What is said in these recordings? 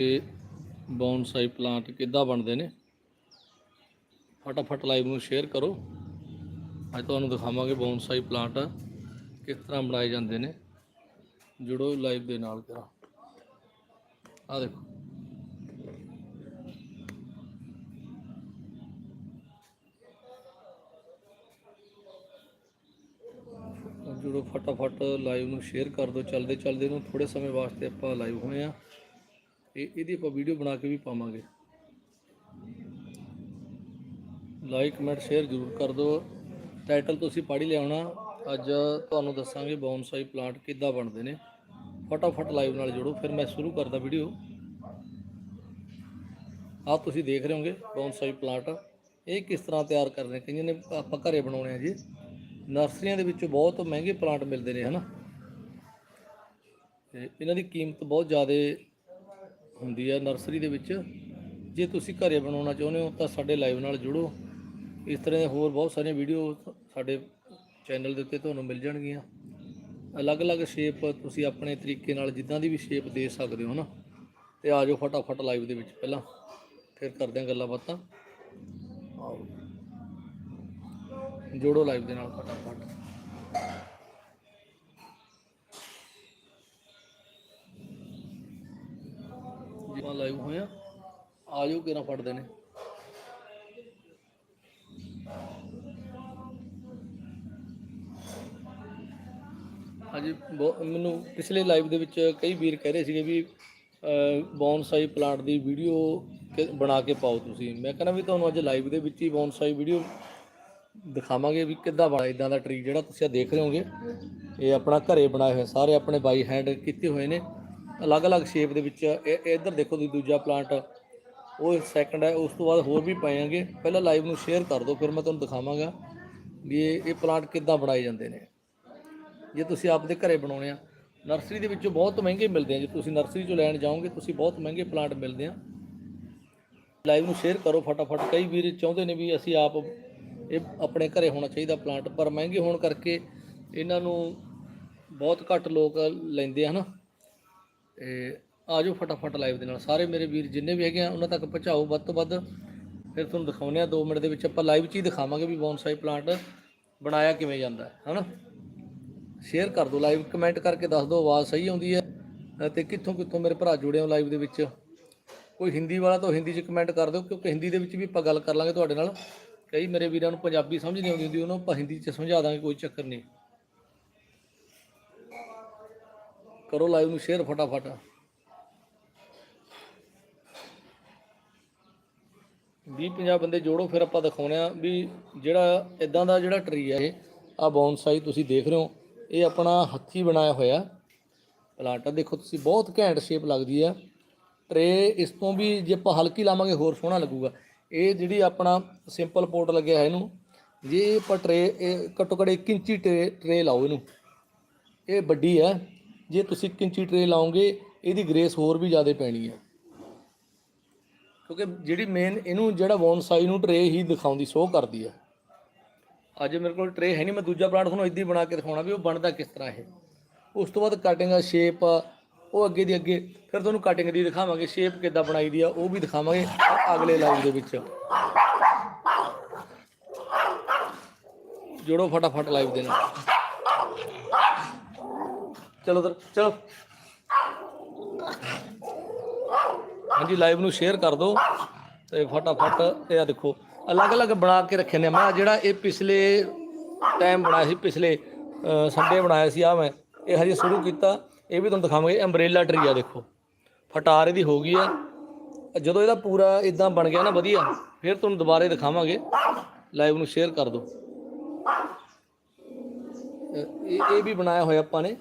ਇਹ ਬੌਨਸਾਈ ਪਲਾਂਟ ਕਿੱਦਾਂ ਬਣਦੇ ਨੇ। ਫਟਾਫਟ ਲਾਈਵ ਨੂੰ ਸ਼ੇਅਰ ਕਰੋ। ਅੱਜ ਤੁਹਾਨੂੰ ਦਿਖਾਵਾਂਗੇ ਬੌਨਸਾਈ ਪਲਾਂਟ ਕਿਸ ਤਰ੍ਹਾਂ ਬਣਾਏ ਜਾਂਦੇ ਨੇ। ਜੁੜੋ ਲਾਈਵ ਦੇ ਨਾਲ ਕਰਾ ਆ ਦੇਖੋ। ਜੁੜੋ ਫਟਾਫਟ ਲਾਈਵ ਨੂੰ ਸ਼ੇਅਰ ਕਰ ਦਿਓ। ਚੱਲਦੇ ਚੱਲਦੇ ਨੂੰ ਥੋੜੇ ਸਮੇਂ ਵਾਸਤੇ ਆਪਾਂ ਲਾਈਵ ਹੋਏ ਆ ਇਹ ਇਹਦੀ ਆਪਾਂ ਵੀਡੀਓ ਬਣਾ ਕੇ ਵੀ ਪਾਵਾਂਗੇ। ਲਾਈਕ ਕਮੈਂਟ ਸ਼ੇਅਰ ਜ਼ਰੂਰ ਕਰ ਦਿਓ। ਟਾਈਟਲ ਤੁਸੀਂ ਪੜ੍ਹ ਹੀ ਹੋਣਾ ਅੱਜ ਤੁਹਾਨੂੰ ਦੱਸਾਂਗੇ ਬੌਨਸਾਈ ਪਲਾਂਟ ਕਿੱਦਾਂ ਬਣਦੇ ਨੇ। ਫਟਾਫਟ ਲਾਈਵ ਨਾਲ ਜੁੜੋ, ਫਿਰ ਮੈਂ ਸ਼ੁਰੂ ਕਰਦਾ ਵੀਡੀਓ ਆਹ ਤੁਸੀਂ ਦੇਖ ਰਹੇ ਹੋਗੇ ਬੌਨਸਾਈ ਪਲਾਂਟ ਇਹ ਕਿਸ ਤਰ੍ਹਾਂ ਤਿਆਰ ਕਰਦੇ ਨੇ? ਕਈਆਂ ਨੇ ਆਪਾਂ ਘਰੇ ਬਣਾਉਣੇ ਆ ਜੀ। ਨਰਸਰੀਆਂ ਦੇ ਵਿੱਚੋਂ ਬਹੁਤ ਮਹਿੰਗੇ ਪਲਾਂਟ ਮਿਲਦੇ ਨੇ, ਹਨਾ? ਤੇ ਇਹਨਾਂ ਦੀ ਕੀਮਤ ਬਹੁਤ ਜ਼ਿਆਦਾ ਹੁੰਦੀ ਹੈ ਨਰਸਰੀ ਦੇ ਵਿੱਚ। ਜੇ ਤੁਸੀਂ ਘਰੇ ਬਣਾਉਣਾ ਚਾਹੁੰਦੇ ਹੋ ਤਾਂ ਸਾਡੇ ਲਾਈਵ ਨਾਲ ਜੁੜੋ। ਇਸ ਤਰ੍ਹਾਂ ਦੇ ਹੋਰ ਬਹੁਤ ਸਾਰੀਆਂ ਵੀਡੀਓ ਸਾਡੇ ਚੈਨਲ ਦੇ ਉੱਤੇ ਤੁਹਾਨੂੰ ਮਿਲ ਜਾਣਗੀਆਂ। ਅਲੱਗ-ਅਲੱਗ ਸ਼ੇਪ ਤੁਸੀਂ ਆਪਣੇ ਤਰੀਕੇ ਨਾਲ ਜਿੱਦਾਂ ਦੀ ਵੀ ਸ਼ੇਪ ਦੇ ਸਕਦੇ ਹੋ ਨਾ। ਤੇ ਆ ਜਾਓ ਫਟਾਫਟ ਲਾਈਵ ਦੇ ਵਿੱਚ ਪਹਿਲਾਂ। ਫਿਰ ਕਰਦੇ ਹਾਂ ਗੱਲਾਂ ਬਾਤਾਂ। ਆਓ। ਜੋੜੋ ਲਾਈਵ ਦੇ ਨਾਲ ਫਟਾਫਟ। ਜਿਵੇਂ ਲਾਈਵ ਹੋਇਆ ਆ। ਜਾਓ ਕਿਹਨਾਂ ਫੜਦੇ ਨੇ। ਹਾਂਜੀ, ਬਹੁ- ਮੈਨੂੰ ਪਿਛਲੇ ਲਾਈਵ ਦੇ ਵਿੱਚ ਕਈ ਵੀਰ ਕਹਿ ਰਹੇ ਸੀਗੇ ਵੀ ਬੌਨਸਾਈ ਪਲਾਂਟ ਦੀ ਵੀਡੀਓ ਬਣਾ ਕੇ ਪਾਓ ਤੁਸੀਂ। ਮੈਂ ਕਹਿੰਦਾ ਵੀ ਤੁਹਾਨੂੰ ਅੱਜ ਲਾਈਵ ਦੇ ਵਿੱਚ ਹੀ ਬੌਨਸਾਈ ਵੀਡੀਓ ਦਿਖਾਵਾਂਗੇ ਵੀ ਕਿੱਦਾਂ ਬਣਾ ਇਦਾਂ ਦਾ ਟਰੀ ਜਿਹੜਾ ਤੁਸੀਂ ਆ ਦੇਖ ਰਹੇ ਹੋਗੇ। ਇਹ ਆਪਣਾ ਘਰੇ ਬਣਾਏ ਹੋਏ ਸਾਰੇ ਆਪਣੇ ਬਾਈ ਹੈਂਡ ਕੀਤੇ ਹੋਏ ਨੇ। ਅਲੱਗ-ਅਲੱਗ ਸ਼ੇਪ ਦੇ ਵਿੱਚ ਇਹ ਇਹ ਇੱਧਰ ਦੇਖੋ ਤੁਸੀਂ ਦੂਜਾ ਪਲਾਂਟ ਉਹ ਸੈਕੰਡ ਹੈ, ਉਸ ਤੋਂ ਬਾਅਦ ਹੋਰ ਵੀ ਪਾਵਾਂਗੇ ਪਹਿਲਾਂ ਲਾਈਵ ਨੂੰ ਸ਼ੇਅਰ ਕਰ ਦਿਓ, ਫਿਰ ਮੈਂ ਤੁਹਾਨੂੰ ਦਿਖਾਵਾਂਗਾ ਵੀ ਇਹ ਇਹ ਪਲਾਂਟ ਕਿੱਦਾਂ ਬਣਾਏ ਜਾਂਦੇ ਨੇ। ਜੇ ਤੁਸੀਂ ਆਪਦੇ ਘਰੇ ਬਣਾਉਣੇ ਆ ਨਰਸਰੀ ਦੇ ਵਿੱਚੋਂ ਬਹੁਤ ਮਹਿੰਗੇ ਮਿਲਦੇ ਆ। ਜੇ ਤੁਸੀਂ ਨਰਸਰੀ ਚੋਂ ਲੈਣ ਜਾਓਗੇ, ਤੁਸੀਂ ਬਹੁਤ ਮਹਿੰਗੇ ਪਲਾਂਟ ਮਿਲਦੇ ਆ। ਲਾਈਵ ਨੂੰ ਸ਼ੇਅਰ ਕਰੋ ਫਟਾਫਟ। ਕਈ ਵੀਰ ਚਾਹੁੰਦੇ ਨੇ ਵੀ ਅਸੀਂ ਆਪ ਇਹ ਆਪਣੇ ਘਰੇ ਹੋਣਾ ਚਾਹੀਦਾ ਪਲਾਂਟ ਪਰ ਮਹਿੰਗੇ ਹੋਣ ਕਰਕੇ ਇਹਨਾਂ ਨੂੰ ਬਹੁਤ ਘੱਟ ਲੋਕ ਲੈਂਦੇ ਆ, ਹਨਾ। ਤੇ ਆ ਜਾਓ ਫਟਾਫਟ ਲਾਈਵ ਦੇ ਨਾਲ। ਸਾਰੇ ਮੇਰੇ ਵੀਰ ਜਿੰਨੇ ਵੀ ਹੈਗੇ ਆ ਉਹਨਾਂ ਤੱਕ ਪਹੁੰਚਾਓ। ਵੱਧ ਤੋਂ ਵੱਧ ਫਿਰ ਤੁਹਾਨੂੰ ਦਿਖਾਉਂਦੇ ਆ। 2 ਮਿੰਟ ਦੇ ਵਿੱਚ ਆਪਾਂ ਲਾਈਵ 'ਚ ਹੀ ਦਿਖਾਵਾਂਗੇ ਵੀ ਬੌਨਸਾਈ ਪਲਾਂਟ ਬਣਾਇਆ ਕਿਵੇਂ ਜਾਂਦਾ ਹੈ ਹਨਾ? ਸ਼ੇਅਰ ਕਰ ਦਿਓ ਲਾਈਵ ਕਮੈਂਟ ਕਰਕੇ ਦੱਸ ਦਿਓ ਆਵਾਜ਼ ਸਹੀ ਆਉਂਦੀ ਹੈ ਅ, ਤੇ ਕਿੱਥੋਂ ਕਿੱਥੋਂ ਮੇਰੇ ਭਰਾ ਜੁੜੇ ਹੋ ਲਾਈਵ ਦੇ ਵਿੱਚ। ਕੋਈ ਹਿੰਦੀ ਵਾਲਾ ਤਾਂ ਹਿੰਦੀ 'ਚ ਕਮੈਂਟ ਕਰ ਦਿਓ ਕਿਉਂਕਿ ਹਿੰਦੀ ਦੇ ਵਿੱਚ ਵੀ ਆਪਾਂ ਗੱਲ ਕਰ ਲਾਂਗੇ ਤੁਹਾਡੇ ਨਾਲ। ਕਈ ਮੇਰੇ ਵੀਰਾਂ ਨੂੰ ਪੰਜਾਬੀ ਸਮਝ ਨਹੀਂ ਆਉਂਦੀ ਹੁੰਦੀ ਉਹਨੂੰ ਆਪਾਂ ਹਿੰਦੀ 'ਚ ਸਮਝਾ ਦਾਂਗੇ ਕੋਈ ਚੱਕਰ ਨਹੀਂ। ਕਰੋ ਲਾਈਵ ਨੂੰ ਸ਼ੇਅਰ ਫਟਾਫਟ। ਵੀਹ ਪੰਜਾਹ ਬੰਦੇ ਜੋੜੋ, ਫਿਰ ਆਪਾਂ ਦਿਖਾਉਣੇ ਆ ਵੀ ਜਿਹੜਾ ਇਦਾਂ ਦਾ ਜਿਹੜਾ ਟਰੀ ਆ ਇਹ ਆ ਬੌਨਸਾਈ ਤੁਸੀਂ ਦੇਖ ਰਹੇ ਹੋ। ਇਹ ਆਪਣਾ ਹੱਥੀ ਬਣਾਇਆ ਹੋਇਆ। ਪਲਾਂਟ ਆ, ਦੇਖੋ ਤੁਸੀਂ, ਬਹੁਤ ਘੈਂਟ ਸ਼ੇਪ ਲੱਗਦੀ ਆ। ਟਰੇ ਇਸ ਤੋਂ ਵੀ ਜੇ ਆਪਾਂ ਹਲਕੀ ਲਾਵਾਂਗੇ, ਹੋਰ ਸੋਹਣਾ ਲੱਗੂਗਾ। ਇਹ ਜਿਹੜੀ ਆਪਣਾ ਸਿੰਪਲ ਪੋਰਟ ਲੱਗਿਆ ਹੈ ਇਹਨੂੰ, ਜੇ ਆਪਾਂ ਟਰੇ ਇਹ ਘੱਟੋ ਘੱਟ 1 ਇੰਚੀ ਟਰੇ ਟਰੇ ਲਾਓ ਇਹਨੂੰ। ਇਹ ਵੱਡੀ ਹੈ। ਜੇ ਤੁਸੀਂ 1 ਇੰਚੀ ਟਰੇ ਲਾਓਗੇ, ਇਹਦੀ ਗ੍ਰੇਸ ਹੋਰ ਵੀ ਜ਼ਿਆਦਾ ਪੈਣੀ ਹੈ। ਕਿਉਂਕਿ ਜਿਹੜੀ ਮੇਨ ਇਹਨੂੰ ਜਿਹੜਾ ਬੌਨਸਾਈ ਨੂੰ ਟਰੇ ਹੀ ਦਿਖਾਉਂਦੀ ਸ਼ੋਅ ਕਰਦੀ ਹੈ। ਅੱਜ ਮੇਰੇ ਕੋਲ ਟਰੇ ਹੈ ਨਹੀਂ, ਮੈਂ ਦੂਜਾ ਪਲਾਂਟ ਤੁਹਾਨੂੰ ਇਦਾਂ ਹੀ ਬਣਾ ਕੇ ਦਿਖਾਉਣਾ ਵੀ ਉਹ ਬਣਦਾ ਕਿਸ ਤਰ੍ਹਾਂ ਇਹ। ਉਸ ਤੋਂ ਬਾਅਦ ਕਟਿੰਗ ਦਾ ਸ਼ੇਪ ਉਹ ਅੱਗੇ ਦੀ ਅੱਗੇ, ਫਿਰ ਤੁਹਾਨੂੰ ਕਟਿੰਗ ਦੀ ਦਿਖਾਵਾਂਗੇ ਸ਼ੇਪ ਕਿੱਦਾਂ ਬਣਾਈ ਦੀ ਆ, ਉਹ ਵੀ ਦਿਖਾਵਾਂਗੇ ਅਗਲੇ ਲਾਈਵ ਦੇ ਵਿੱਚ। ਜੋੜੋ ਫਟਾਫਟ ਲਾਈਵ ਦੇ ਨਾਲ। ਚਲੋ ਦਰ ਚਲੋ। ਹਾਂਜੀ ਲਾਈਵ ਨੂੰ ਸ਼ੇਅਰ ਕਰ ਦਿਓ ਤੇ ਫਟਾਫਟ ਇਹ ਦੇਖੋ। ਅਲੱਗ-ਅਲੱਗ ਬਣਾ ਕੇ ਰੱਖੇ ਨੇ। ਮੈਂ ਜਿਹੜਾ ਇਹ ਪਿਛਲੇ ਟਾਈਮ ਬਣਾਇਆ ਸੀ, ਪਿਛਲੇ ਸੰਡੇ ਬਣਾਇਆ ਸੀ ਆ ਮੈਂ ਇਹ ਹਜੇ ਸ਼ੁਰੂ ਕੀਤਾ। ਇਹ ਵੀ ਤੁਹਾਨੂੰ ਦਿਖਾਵਾਂਗੇ ਅੰਬ੍ਰੇਲਾ ਟਰੀ ਆ ਦੇਖੋ। ਫਟਾਰ ਇਹਦੀ ਹੋ ਗਈ ਆ। ਜਦੋਂ ਇਹਦਾ ਪੂਰਾ ਇਦਾਂ ਬਣ ਗਿਆ ਨਾ, ਵਧੀਆ, ਫਿਰ ਤੁਹਾਨੂੰ ਦੁਬਾਰੇ ਦਿਖਾਵਾਂਗੇ। ਲਾਈਵ ਨੂੰ ਸ਼ੇਅਰ ਕਰ ਦਿਓ ਇਹ ਇਹ ਵੀ ਬਣਾਇਆ ਹੋਇਆ ਆਪਾਂ ਨੇ।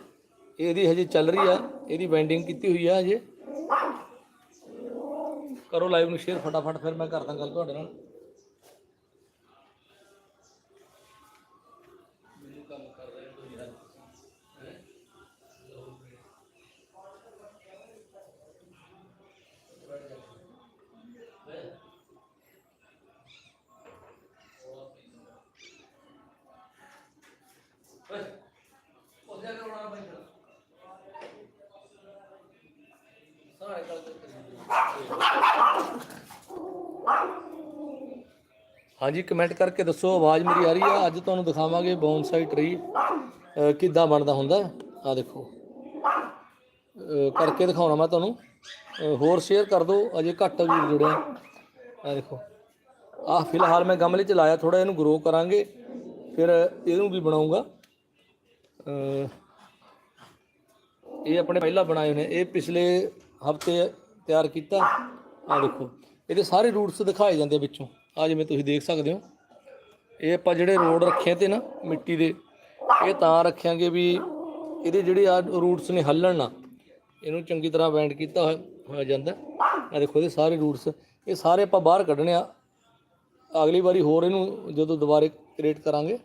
ਇਹਦੀ ਹਜੇ ਚੱਲ ਰਹੀ ਆ, ਇਹਦੀ ਵੈਂਡਿੰਗ ਕੀਤੀ ਹੋਈ ਆ ਹਜੇ। ਕਰੋ ਲਾਈਵ ਨੂੰ ਸ਼ੇਅਰ ਫਟਾਫਟ, ਫਿਰ ਮੈਂ ਕਰਦਾ ਗੱਲ ਤੁਹਾਡੇ ਨਾਲ। ਉਹਦੇ ਹਾਂਜੀ ਕਮੈਂਟ ਕਰਕੇ ਦੱਸੋ, ਆਵਾਜ਼ ਮੇਰੀ ਆ ਰਹੀ ਆ। ਅੱਜ ਤੁਹਾਨੂੰ ਦਿਖਾਵਾਂਗੇ ਬੌਨਸਾਈ ਟਰੀ ਕਿੱਦਾਂ ਬਣਦਾ ਹੁੰਦਾ। ਆ ਦੇਖੋ। ਕਰਕੇ ਦਿਖਾਉਣਾ ਮੈਂ ਤੁਹਾਨੂੰ। ਹੋਰ ਸ਼ੇਅਰ ਕਰ ਦਿਓ, ਅਜੇ ਘੱਟ ਵੀ ਜੁੜਿਆ। ਆ ਦੇਖੋ। ਆ ਫਿਲਹਾਲ ਮੈਂ ਗਮਲੇ ਚ ਲਾਇਆ ਥੋੜਾ ਇਹਨੂੰ ਗਰੋ ਕਰਾਂਗੇ। ਫਿਰ ਇਹਨੂੰ ਵੀ ਬਣਾਉਂਗਾ ਇਹ ਆਪਣੇ ਪਹਿਲਾਂ ਬਣਾਏ ਹੋਏ ਨੇ। ਇਹ ਪਿਛਲੇ ਹਫ਼ਤੇ ਤਿਆਰ ਕੀਤਾ। ਆ ਦੇਖੋ। ਇਹਦੇ ਸਾਰੇ ਰੂਟਸ ਦਿਖਾਏ ਜਾਂਦੇ ਵਿੱਚੋਂ। ਆ ਜਿਵੇਂ ਤੁਸੀਂ ਦੇਖ ਸਕਦੇ ਹੋ, ਇਹ ਆਪਾਂ ਜਿਹੜੇ ਰੋਡ ਰੱਖੇ ਤੇ ਨਾ ਮਿੱਟੀ ਦੇ, ਇਹ ਤਾਂ ਰੱਖਿਆਂਗੇ ਵੀ ਇਹਦੇ ਜਿਹੜੇ ਆ ਰੂਟਸ ਨੇ ਹੱਲਣ ਨਾ, ਇਹਨੂੰ ਚੰਗੀ ਤਰ੍ਹਾਂ ਬੈਂਡ ਕੀਤਾ ਹੋਇਆ- ਹੋਇਆ ਜਾਂਦਾ। ਆ ਦੇਖੋ ਇਹਦੇ ਸਾਰੇ ਰੂਟਸ, ਇਹ ਸਾਰੇ ਆਪਾਂ ਬਾਹਰ ਕੱਢਣੇ ਆ। ਅਗਲੀ ਵਾਰੀ ਹੋਰ ਇਹਨੂੰ ਜਦੋਂ ਦੁਬਾਰੇ ਕ੍ਰੀਏਟ ਕਰਾਂਗੇ,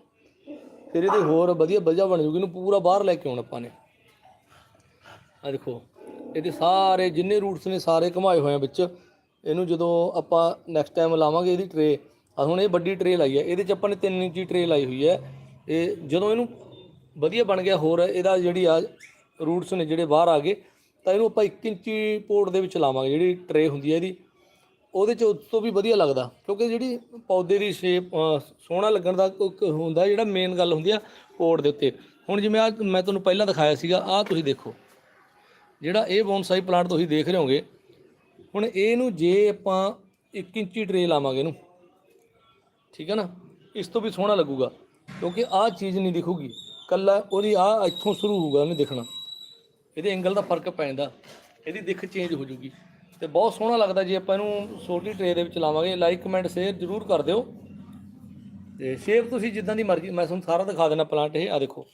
ਫਿਰ ਇਹਦੀ ਹੋਰ ਵਧੀਆ ਵਧੀਆ ਬਣ ਜੂਗੀ, ਇਹਨੂੰ ਪੂਰਾ ਬਾਹਰ ਲੈ ਕੇ ਆਉਣਾ ਆਪਾਂ ਨੇ। ਆ ਦੇਖੋ, ਇਹਦੇ ਸਾਰੇ ਜਿੰਨੇ ਰੂਟਸ ਨੇ ਸਾਰੇ ਘੁਮਾਏ ਹੋਏ ਆ ਵਿੱਚ ਇਹਨੂੰ ਜਦੋਂ ਆਪਾਂ ਨੈਕਸਟ ਟਾਈਮ ਲਾਵਾਂਗੇ ਇਹਦੀ ਟਰੇ ਹੁਣ ਇਹ ਵੱਡੀ ਟਰੇ ਲਾਈ ਹੈ, ਇਹਦੇ ਚ ਆਪਾਂ ਨੇ 3 ਇੰਚੀ ਟਰੇ ਲਾਈ ਹੋਈ ਹੈ। ਇਹ ਜਦੋਂ ਇਹਨੂੰ ਵਧੀਆ ਬਣ ਗਿਆ ਹੋਰ, ਇਹਦਾ ਜਿਹੜੀ ਆ ਰੂਟਸ ਨੇ ਜਿਹੜੇ ਬਾਹਰ ਆ ਗਏ, ਤਾਂ ਇਹਨੂੰ ਆਪਾਂ 1 ਇੰਚੀ ਪੋਰਟ ਦੇ ਵਿੱਚ ਲਾਵਾਂਗੇ, ਜਿਹੜੀ ਟਰੇ ਹੁੰਦੀ ਹੈ ਇਹਦੀ। ਉਹਦੇ ਚ ਉਸ ਤੋਂ ਵੀ ਵਧੀਆ ਲੱਗਦਾ, ਕਿਉਂਕਿ ਜਿਹੜੀ ਪੌਦੇ ਦੀ ਸ਼ੇਪ ਸੋਹਣਾ ਲੱਗਣ ਦਾ ਹੁੰਦਾ, ਜਿਹੜਾ ਮੇਨ ਗੱਲ ਹੁੰਦੀ ਆ ਪੋਰਟ ਦੇ ਉੱਤੇ। ਹੁਣ ਜਿਵੇਂ ਆ ਮੈਂ ਤੁਹਾਨੂੰ ਪਹਿਲਾਂ ਦਿਖਾਇਆ ਸੀਗਾ ਆ ਤੁਸੀਂ ਦੇਖੋ। ਜਿਹੜਾ ਇਹ ਬੋਨਸਾਈ ਪਲਾਂਟ ਤੁਸੀਂ ਦੇਖ ਰਹੇ ਹੋਗੇ ਹੁਣ ਇਹਨੂੰ ਜੇ ਆਪਾਂ 1 ਇੰਚੀ ਟਰੇ ਲਾਵਾਂਗੇ ਇਹਨੂੰ, ਠੀਕ ਹੈ ਨਾ? ਇਸ ਤੋਂ ਵੀ ਸੋਹਣਾ ਲੱਗੂਗਾ, ਕਿਉਂਕਿ ਆਹ ਚੀਜ਼ ਨਹੀਂ ਦਿਖੂਗੀ। ਕੱਲਾ ਉਹਦੀ ਆਹ ਇੱਥੋਂ ਸ਼ੁਰੂ ਹੋਊਗਾ, ਉਹਨੇ ਦਿਖਣਾ। ਇਹਦੇ ਐਂਗਲ ਦਾ ਫ਼ਰਕ ਪੈ ਜਾਂਦਾ, ਇਹਦੀ ਦਿੱਖ ਚੇਂਜ ਹੋ ਜੂਗੀ ਤੇ ਬਹੁਤ ਸੋਹਣਾ ਲੱਗਦਾ ਜੇ ਆਪਾਂ ਇਹਨੂੰ ਛੋਟੀ ਟਰੇ ਦੇ ਵਿੱਚ ਲਾਵਾਂਗੇ ਲਾਈਕ ਕਮੈਂਟ ਸ਼ੇਅਰ ਜ਼ਰੂਰ ਕਰ ਦਿਓ। ਤੇ ਸ਼ੇਪ ਤੁਸੀਂ ਜਿੱਦਾਂ ਦੀ ਮਰਜ਼ੀ, ਮੈਂ ਤੁਹਾਨੂੰ ਸਾਰਾ ਦਿਖਾ ਦੇਣਾ ਪਲਾਂਟ ਇਹ ਆ ਦੇਖੋ।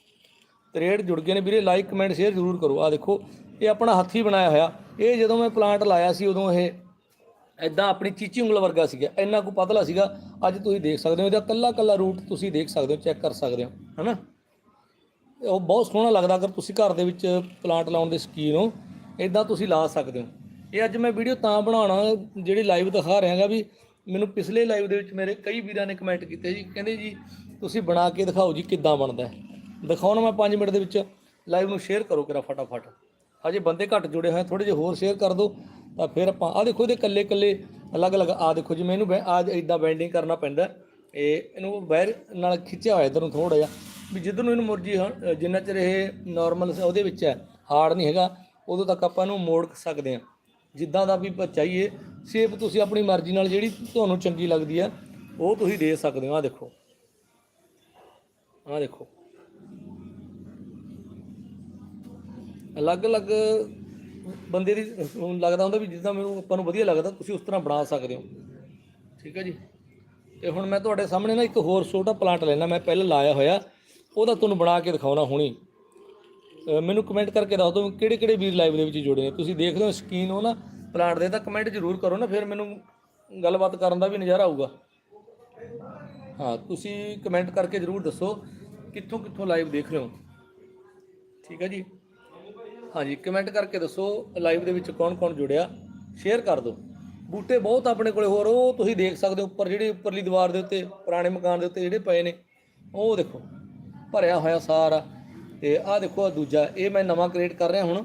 ਤਰੇੜ ਜੁੜ ਗਏ ਨੇ ਵੀਰੇ ਲਾਈਕ ਕਮੈਂਟ ਸ਼ੇਅਰ ਜ਼ਰੂਰ ਕਰੋ ਆ ਦੇਖੋ। ਇਹ ਆਪਣਾ ਹੱਥੀ ਬਣਾਇਆ ਹੋਇਆ। ਇਹ ਜਦੋਂ ਮੈਂ ਪਲਾਂਟ ਲਾਇਆ ਸੀ, ਉਦੋਂ ਇਹ ਐਦਾਂ ਆਪਣੀ ਚੀਚੀ ਉਂਗਲ ਵਰਗਾ ਸੀਗਾ। ਇੰਨਾ ਕੁ ਪਤਲਾ ਸੀਗਾ। ਅੱਜ ਤੁਸੀਂ ਦੇਖ ਸਕਦੇ ਹੋ, ਇਹਦਾ ਕੱਲਾ ਕੱਲਾ ਰੂਟ ਤੁਸੀਂ ਦੇਖ ਸਕਦੇ ਹੋ ਚੈੱਕ ਕਰ ਸਕਦੇ ਹੋ, ਹਨਾ? ਉਹ ਬਹੁਤ ਸੋਹਣਾ ਲੱਗਦਾ ਅਗਰ ਤੁਸੀਂ ਘਰ ਦੇ ਵਿੱਚ ਪਲਾਂਟ ਲਾਉਣ ਦੇ ਸਕੀਨ ਹੋ ਇਦਾਂ ਤੁਸੀਂ ਲਾ ਸਕਦੇ ਹੋ। ਇਹ ਅੱਜ ਮੈਂ ਵੀਡੀਓ ਤਾਂ ਬਣਾਉਣਾ, ਜਿਹੜੀ ਲਾਈਵ ਦਿਖਾ ਰਿਹਾਗਾ ਵੀ ਮੈਨੂੰ ਪਿਛਲੇ ਲਾਈਵ ਦੇ ਵਿੱਚ ਮੇਰੇ ਕਈ ਵੀਰਾਂ ਨੇ ਕਮੈਂਟ ਕੀਤੇ ਜੀ। ਕਹਿੰਦੇ ਜੀ, ਤੁਸੀਂ ਬਣਾ ਕੇ ਦਿਖਾਓ ਜੀ ਕਿੱਦਾਂ ਬਣਦਾ ਹੈ। ਦਿਖਾਉਣਾ ਮੈਂ 5 ਮਿੰਟ ਦੇ ਵਿੱਚ ਲਾਈਵ ਨੂੰ ਸ਼ੇਅਰ ਕਰੋ ਕਿਰਾ ਫਟਾਫਟ। ਹਜੇ ਬੰਦੇ ਘੱਟ ਜੁੜੇ ਹੋਏ ਥੋੜੇ ਜਿਹਾ ਹੋਰ ਸ਼ੇਅਰ ਕਰ ਦਿਓ ਤਾਂ ਫਿਰ ਆਪਾਂ ਆ ਦੇਖੋ ਇਹਦੇ ਕੱਲੇ ਕੱਲੇ ਅਲੱਗ-ਅਲੱਗ ਆ ਦੇਖੋ ਜਿਵੇਂ ਇਹਨੂੰ ਆ ਇਦਾਂ ਬੈਂਡਿੰਗ ਕਰਨਾ ਪੈਂਦਾ। ਇਹ, ਇਹਨੂੰ ਬਾਹਰ ਨਾਲ ਖਿੱਚਿਆ ਹੋਇਆ ਇਧਰ ਨੂੰ ਥੋੜਾ ਜਿਹਾ, ਵੀ ਜਿੱਧਰ ਨੂੰ ਇਹਨੂੰ ਮਰਜ਼ੀ ਹੁਣ ਜਿੰਨਾ ਚਿਰ ਇਹ ਨਾਰਮਲ ਉਹਦੇ ਵਿੱਚ ਹੈ ਹਾਰਡ ਨਹੀਂ ਹੈਗਾ, ਉਦੋਂ ਤੱਕ ਆਪਾਂ ਇਹਨੂੰ ਮੋੜ ਸਕਦੇ ਹਾਂ। ਜਿੱਦਾਂ ਦਾ ਵੀ ਚਾਹੀਏ ਸ਼ੇਪ ਤੁਸੀਂ ਆਪਣੀ ਮਰਜ਼ੀ ਨਾਲ ਜਿਹੜੀ ਤੁਹਾਨੂੰ ਚੰਗੀ ਲੱਗਦੀ ਆ ਉਹ ਤੁਸੀਂ ਦੇ ਸਕਦੇ ਹੋ ਆ ਦੇਖੋ। ਆ ਦੇਖੋ। ਅਲੱਗ-ਅਲੱਗ ਬੰਦੇ ਦੀ ਹੁਣ ਲੱਗਦਾ ਹੁੰਦਾ ਵੀ ਜਿੱਦਾਂ ਮੈਨੂੰ ਆਪਾਂ ਨੂੰ ਵਧੀਆ ਲੱਗਦਾ, ਤੁਸੀਂ ਉਸ ਤਰ੍ਹਾਂ ਬਣਾ ਸਕਦੇ ਹੋ। ਠੀਕ ਹੈ ਜੀ? ਤੇ ਹੁਣ ਮੈਂ ਤੁਹਾਡੇ ਸਾਹਮਣੇ ਨਾ ਇੱਕ ਹੋਰ ਛੋਟਾ ਪਲਾਂਟ ਲੈਣਾ ਮੈਂ ਪਹਿਲਾਂ ਲਾਇਆ ਹੋਇਆ। ਉਹਦਾ ਤੁਹਾਨੂੰ ਬਣਾ ਕੇ ਦਿਖਾਉਣਾ ਹੁਣੀ। ਮੈਨੂੰ ਕਮੈਂਟ ਕਰਕੇ ਦੱਸ ਦਿਓ ਕਿਹੜੇ ਕਿਹੜੇ ਵੀਰ ਲਾਈਵ ਦੇ ਵਿੱਚ ਜੁੜੇ ਨੇ। ਤੁਸੀਂ ਦੇਖਦੇ ਹੋ ਸਕੀਨ ਹੋ ਨਾ ਪਲਾਂਟ ਦੇ, ਤਾਂ ਕਮੈਂਟ ਜ਼ਰੂਰ ਕਰੋ ਨਾ, ਫਿਰ ਮੈਨੂੰ ਗੱਲਬਾਤ ਕਰਨ ਦਾ ਵੀ ਨਜ਼ਾਰਾ ਆਊਗਾ। ਹਾਂ, ਤੁਸੀਂ ਕਮੈਂਟ ਕਰਕੇ ਜ਼ਰੂਰ ਦੱਸੋ ਕਿੱਥੋਂ ਕਿੱਥੋਂ ਲਾਈਵ ਦੇਖ ਰਹੇ ਹੋ। ਠੀਕ ਹੈ ਜੀ? ਹਾਂਜੀ ਕਮੈਂਟ ਕਰਕੇ ਦੱਸੋ ਲਾਈਵ ਦੇ ਵਿੱਚ ਕੌਣ ਕੌਣ ਜੁੜਿਆ। ਸ਼ੇਅਰ ਕਰ ਦਿਓ। ਬੂਟੇ ਬਹੁਤ ਆਪਣੇ ਕੋਲੇ ਹੋਰ, ਉਹ ਤੁਸੀਂ ਦੇਖ ਸਕਦੇ ਹੋ ਉੱਪਰ, ਜਿਹੜੀ ਉੱਪਰਲੀ ਦੀਵਾਰ ਦੇ ਉੱਤੇ, ਪੁਰਾਣੇ ਮਕਾਨ ਦੇ ਉੱਤੇ ਜਿਹੜੇ ਪਏ ਨੇ, ਉਹ ਦੇਖੋ, ਭਰਿਆ ਹੋਇਆ ਸਾਰਾ। ਤੇ ਆਹ ਦੇਖੋ, ਆਹ ਦੂਜਾ, ਇਹ ਮੈਂ ਨਵਾਂ ਕ੍ਰੀਏਟ ਕਰ ਰਿਹਾ ਹੁਣ।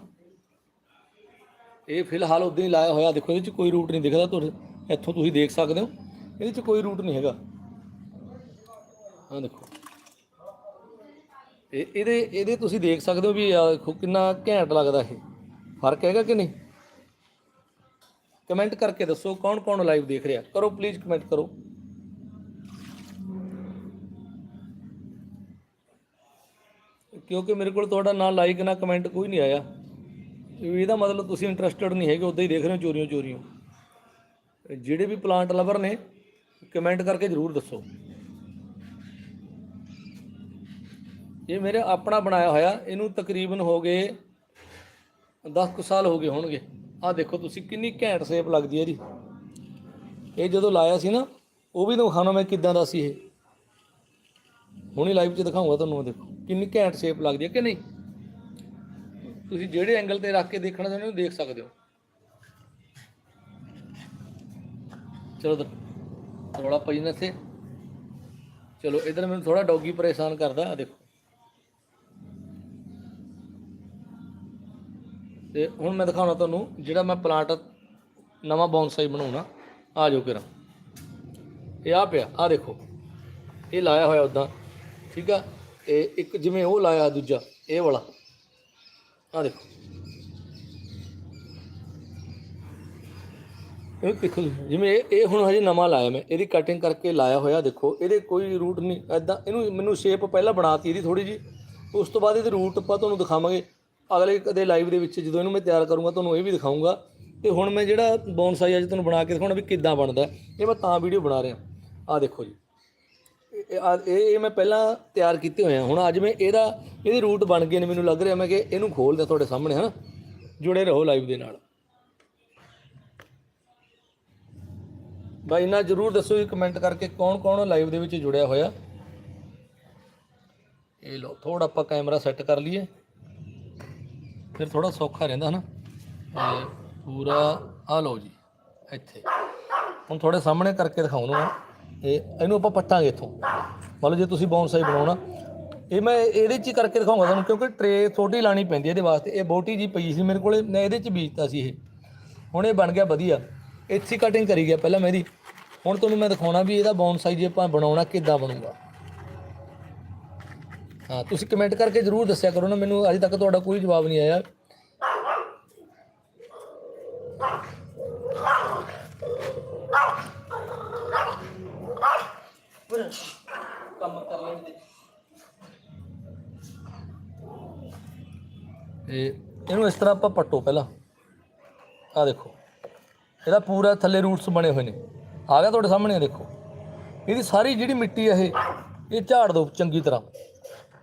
ਇਹ ਫਿਲਹਾਲ ਉਦਾਂ ਹੀ ਲਾਇਆ ਹੋਇਆ, ਦੇਖੋ, ਇਹਦੇ 'ਚ ਕੋਈ ਰੂਟ ਨਹੀਂ ਦਿਖਦਾ ਤੁਹਾਡੇ ਇੱਥੋਂ ਤੁਸੀਂ ਦੇਖ ਸਕਦੇ ਹੋ। ਇਹਦੇ 'ਚ ਕੋਈ ਰੂਟ ਨਹੀਂ ਹੈਗਾ। ਆਹ ਦੇਖੋ। ਇਹ, ਇਹਦੇ ਇਹਦੇ ਤੁਸੀਂ ਦੇਖ ਸਕਦੇ ਹੋ ਵੀ ਆਹ ਦੇਖੋ ਕਿੰਨਾ ਘੈਂਟ ਲੱਗਦਾ ਇਹ। ਫ਼ਰਕ ਹੈਗਾ ਕਿ ਨਹੀਂ? ਕਮੈਂਟ ਕਰਕੇ ਦੱਸੋ ਕੌਣ ਕੌਣ ਲਾਈਵ ਦੇਖ ਰਿਹਾ। ਕਰੋ ਪਲੀਜ਼ ਕਮੈਂਟ ਕਰੋ। ਕਿਉਂਕਿ ਮੇਰੇ ਕੋਲ ਤੁਹਾਡਾ ਨਾ ਲਾਈਕ ਨਾ ਕਮੈਂਟ ਕੋਈ ਨਹੀਂ ਆਇਆ। ਇਹਦਾ ਮਤਲਬ ਤੁਸੀਂ ਇੰਟਰਸਟਿਡ ਨਹੀਂ ਹੈਗੇ, ਉਦਾਂ ਹੀ ਦੇਖ ਰਹੇ ਹੋ ਚੋਰੀਆਂ ਚੋਰੀਆਂ ਜਿਹੜੇ ਵੀ ਪਲਾਂਟ ਲਵਰ ਨੇ, ਕਮੈਂਟ ਕਰਕੇ ਜ਼ਰੂਰ ਦੱਸੋ। ਇਹ ਮੇਰੇ ਆਪਣਾ ਬਣਾਇਆ ਹੋਇਆ, ਇਹਨੂੰ ਤਕਰੀਬਨ ਹੋ ਗਏ 10 ਕੁ ਸਾਲ ਹੋ ਗਏ ਹੋਣਗੇ। ਆਹ ਦੇਖੋ ਤੁਸੀਂ ਕਿੰਨੀ ਘੈਂਟ ਸ਼ੇਪ ਲੱਗਦੀ ਹੈ ਇਹਦੀ। ਇਹ ਜਦੋਂ ਲਾਇਆ ਸੀ ਨਾ, ਉਹ ਵੀ ਦਿਖਾਉਣਾ ਮੈਂ ਕਿੱਦਾਂ ਦਾ ਸੀ ਇਹ। ਹੁਣੀ ਲਾਈਵ 'ਚ ਦਿਖਾਉਂਗਾ ਤੁਹਾਨੂੰ ਦੇਖੋ, ਕਿੰਨੀ ਘੈਂਟ ਸ਼ੇਪ ਲੱਗਦੀ ਹੈ ਕਿ ਨਹੀਂ? ਤੁਸੀਂ ਜਿਹੜੇ ਐਂਗਲ ਤੇ ਰੱਖ ਕੇ ਦੇਖਣਾ ਚਾਹੁੰਦੇ ਹੋ ਦੇਖ ਸਕਦੇ ਹੋ। ਚਲੋ ਥੋੜਾ ਪਈ ਨਾ ਇੱਥੇ। ਚਲੋ ਇਧਰ ਮੈਨੂੰ ਥੋੜਾ ਡੌਗੀ ਪਰੇਸ਼ਾਨ ਕਰਦਾ ਆ ਦੇਖੋ। ਤੇ ਹੁਣ ਮੈਂ ਦਿਖਾਉਣਾ ਤੁਹਾਨੂੰ ਜਿਹੜਾ ਮੈਂ ਪਲਾਂਟ ਨਵਾਂ ਬੌਨਸਾਈ ਬਣਾਉਣਾ। ਆ ਜਾਓ ਕਿਰਾ। ਇਹ ਆ ਪਿਆ, ਆ ਦੇਖੋ। ਇਹ ਲਾਇਆ ਹੋਇਆ ਉਦਾਂ ਠੀਕ ਆ? ਇਹ ਇੱਕ ਜਿਵੇਂ ਉਹ ਲਾਇਆ ਦੂਜਾ, ਇਹ ਵਾਲਾ। ਆ ਦੇਖੋ। ਇਹ ਦੇਖੋ ਜਿਵੇਂ ਇਹ ਇਹ ਹੁਣ ਹਜੇ ਨਵਾਂ ਲਾਇਆ ਮੈਂ। ਇਹਦੀ ਕਟਿੰਗ ਕਰਕੇ ਲਾਇਆ ਹੋਇਆ, ਦੇਖੋ। ਇਹਦੇ ਕੋਈ ਰੂਟ ਨਹੀਂ। ਐਦਾਂ ਇਹਨੂੰ ਮੈਨੂੰ ਸ਼ੇਪ ਪਹਿਲਾਂ ਬਣਾਤੀ ਇਹਦੀ ਥੋੜੀ ਜੀ ਉਸ ਤੋਂ ਬਾਅਦ ਇਹਦੇ ਰੂਟ ਆਪਾਂ ਤੁਹਾਨੂੰ ਦਿਖਾਵਾਂਗੇ। ਅਗਲੇ ਕਦੇ ਲਾਈਵ ਦੇ ਵਿੱਚ ਜਦੋਂ ਇਹਨੂੰ ਮੈਂ ਤਿਆਰ ਕਰੂੰਗਾ, ਤੁਹਾਨੂੰ ਇਹ ਵੀ ਦਿਖਾਊਂਗਾ। ਤੇ ਹੁਣ ਮੈਂ ਜਿਹੜਾ ਬੌਨਸਾਈ ਅੱਜ ਤੁਹਾਨੂੰ ਬਣਾ ਕੇ ਦਿਖਾਉਣਾ ਵੀ ਕਿੱਦਾਂ ਬਣਦਾ ਇਹ ਮੈਂ ਤਾਂ ਵੀਡੀਓ ਬਣਾ ਰਿਹਾ। ਆ ਦੇਖੋ ਜੀ। ਇਹ- ਇਹ ਮੈਂ ਪਹਿਲਾਂ ਤਿਆਰ ਕੀਤੇ ਹੋਏ ਆ। ਹੁਣ ਅੱਜ ਮੈਂ ਇਹਦਾ, ਇਹਦੇ ਰੂਟ ਬਣ ਗਏ ਨੇ ਮੈਨੂੰ ਲੱਗ ਰਿਹਾ, ਮੈਂ ਕਿ ਇਹਨੂੰ ਖੋਲ ਦਿਆਂ ਤੁਹਾਡੇ ਸਾਹਮਣੇ, ਹਨਾ? ਜੁੜੇ ਰਹੋ ਲਾਈਵ ਦੇ ਨਾਲ। ਬਾਈ ਇਹਨਾਂ ਜਰੂਰ ਦੱਸੋ ਜੀ ਕਮੈਂਟ ਕਰਕੇ ਕੌਣ ਕੌਣ ਲਾਈਵ ਦੇ ਵਿੱਚ ਜੁੜਿਆ ਹੋਇਆ। ਇਹ ਲੋ ਥੋੜਾ ਆਪਾਂ ਕੈਮਰਾ ਸੈੱਟ ਕਰ ਲਈਏ। ਫਿਰ ਥੋੜਾ ਸੌਖਾ ਰਹਿੰਦਾ ਹਨਾ ਇਹ ਪੂਰਾ ਆ ਲਓ ਜੀ, ਇੱਥੇ। ਹੁਣ ਥੋੜੇ ਸਾਹਮਣੇ ਕਰਕੇ ਦਿਖਾਉਂ ਨੂੰ ਇਹ, ਇਹਨੂੰ ਆਪਾਂ ਪੱਟਾਂਗੇ ਇੱਥੋਂ। ਮੰਨ ਲਓ ਜੇ ਤੁਸੀਂ ਬੌਨਸਾਈ ਬਣਾਉਣਾ ਇਹ ਮੈਂ ਇਹਦੇ 'ਚ ਹੀ ਕਰਕੇ ਦਿਖਾਉਂਗਾ ਤੁਹਾਨੂੰ, ਕਿਉਂਕਿ ਟਰੇ ਛੋਟੀ ਲਾਣੀ ਪੈਂਦੀ ਇਹਦੇ ਵਾਸਤੇ। ਇਹ ਬੋਟੀ ਜੀ ਪਈ ਸੀ ਮੇਰੇ ਕੋਲੇ, ਮੈਂ ਇਹਦੇ 'ਚ ਬੀਜਤਾ ਸੀ ਇਹ। ਹੁਣ ਇਹ ਬਣ ਗਿਆ ਵਧੀਆ। ਇੱਥੇ ਕਟਿੰਗ ਕਰੀ ਗਿਆ ਪਹਿਲਾਂ ਮੇਰੀ। ਹੁਣ ਤੁਹਾਨੂੰ ਮੈਂ ਦਿਖਾਉਣਾ ਵੀ ਇਹਦਾ ਬੌਨਸਾਈ ਜੇ ਆਪਾਂ ਬਣਾਉਣਾ ਕਿੱਦਾਂ ਬਣੂਗਾ। ਹਾਂ, ਤੁਸੀਂ ਕਮੈਂਟ ਕਰਕੇ ਜਰੂਰ ਦੱਸਿਆ ਕਰੋ ਨਾ, ਮੈਨੂੰ ਅਜੇ ਤੱਕ ਤੁਹਾਡਾ ਕੋਈ ਜਵਾਬ ਨਹੀਂ ਆਇਆ। ਕੰਮ ਕਰ ਲੈਂਦੇ ਇਹ ਇਹਨੂੰ ਇਸ ਤਰ੍ਹਾਂ ਆਪਾਂ ਪੱਟੋ ਪਹਿਲਾਂ। ਆ ਦੇਖੋ, ਇਹਦਾ ਪੂਰਾ ਥੱਲੇ ਰੂਟਸ ਬਣੇ ਹੋਏ ਨੇ। ਆ ਗਿਆ ਤੁਹਾਡੇ ਸਾਹਮਣੇ, ਦੇਖੋ। ਇਹਦੀ ਸਾਰੀ ਜਿਹੜੀ ਮਿੱਟੀ ਆ ਇਹ ਇਹ ਝਾੜ ਦਿਓ ਚੰਗੀ ਤਰ੍ਹਾਂ।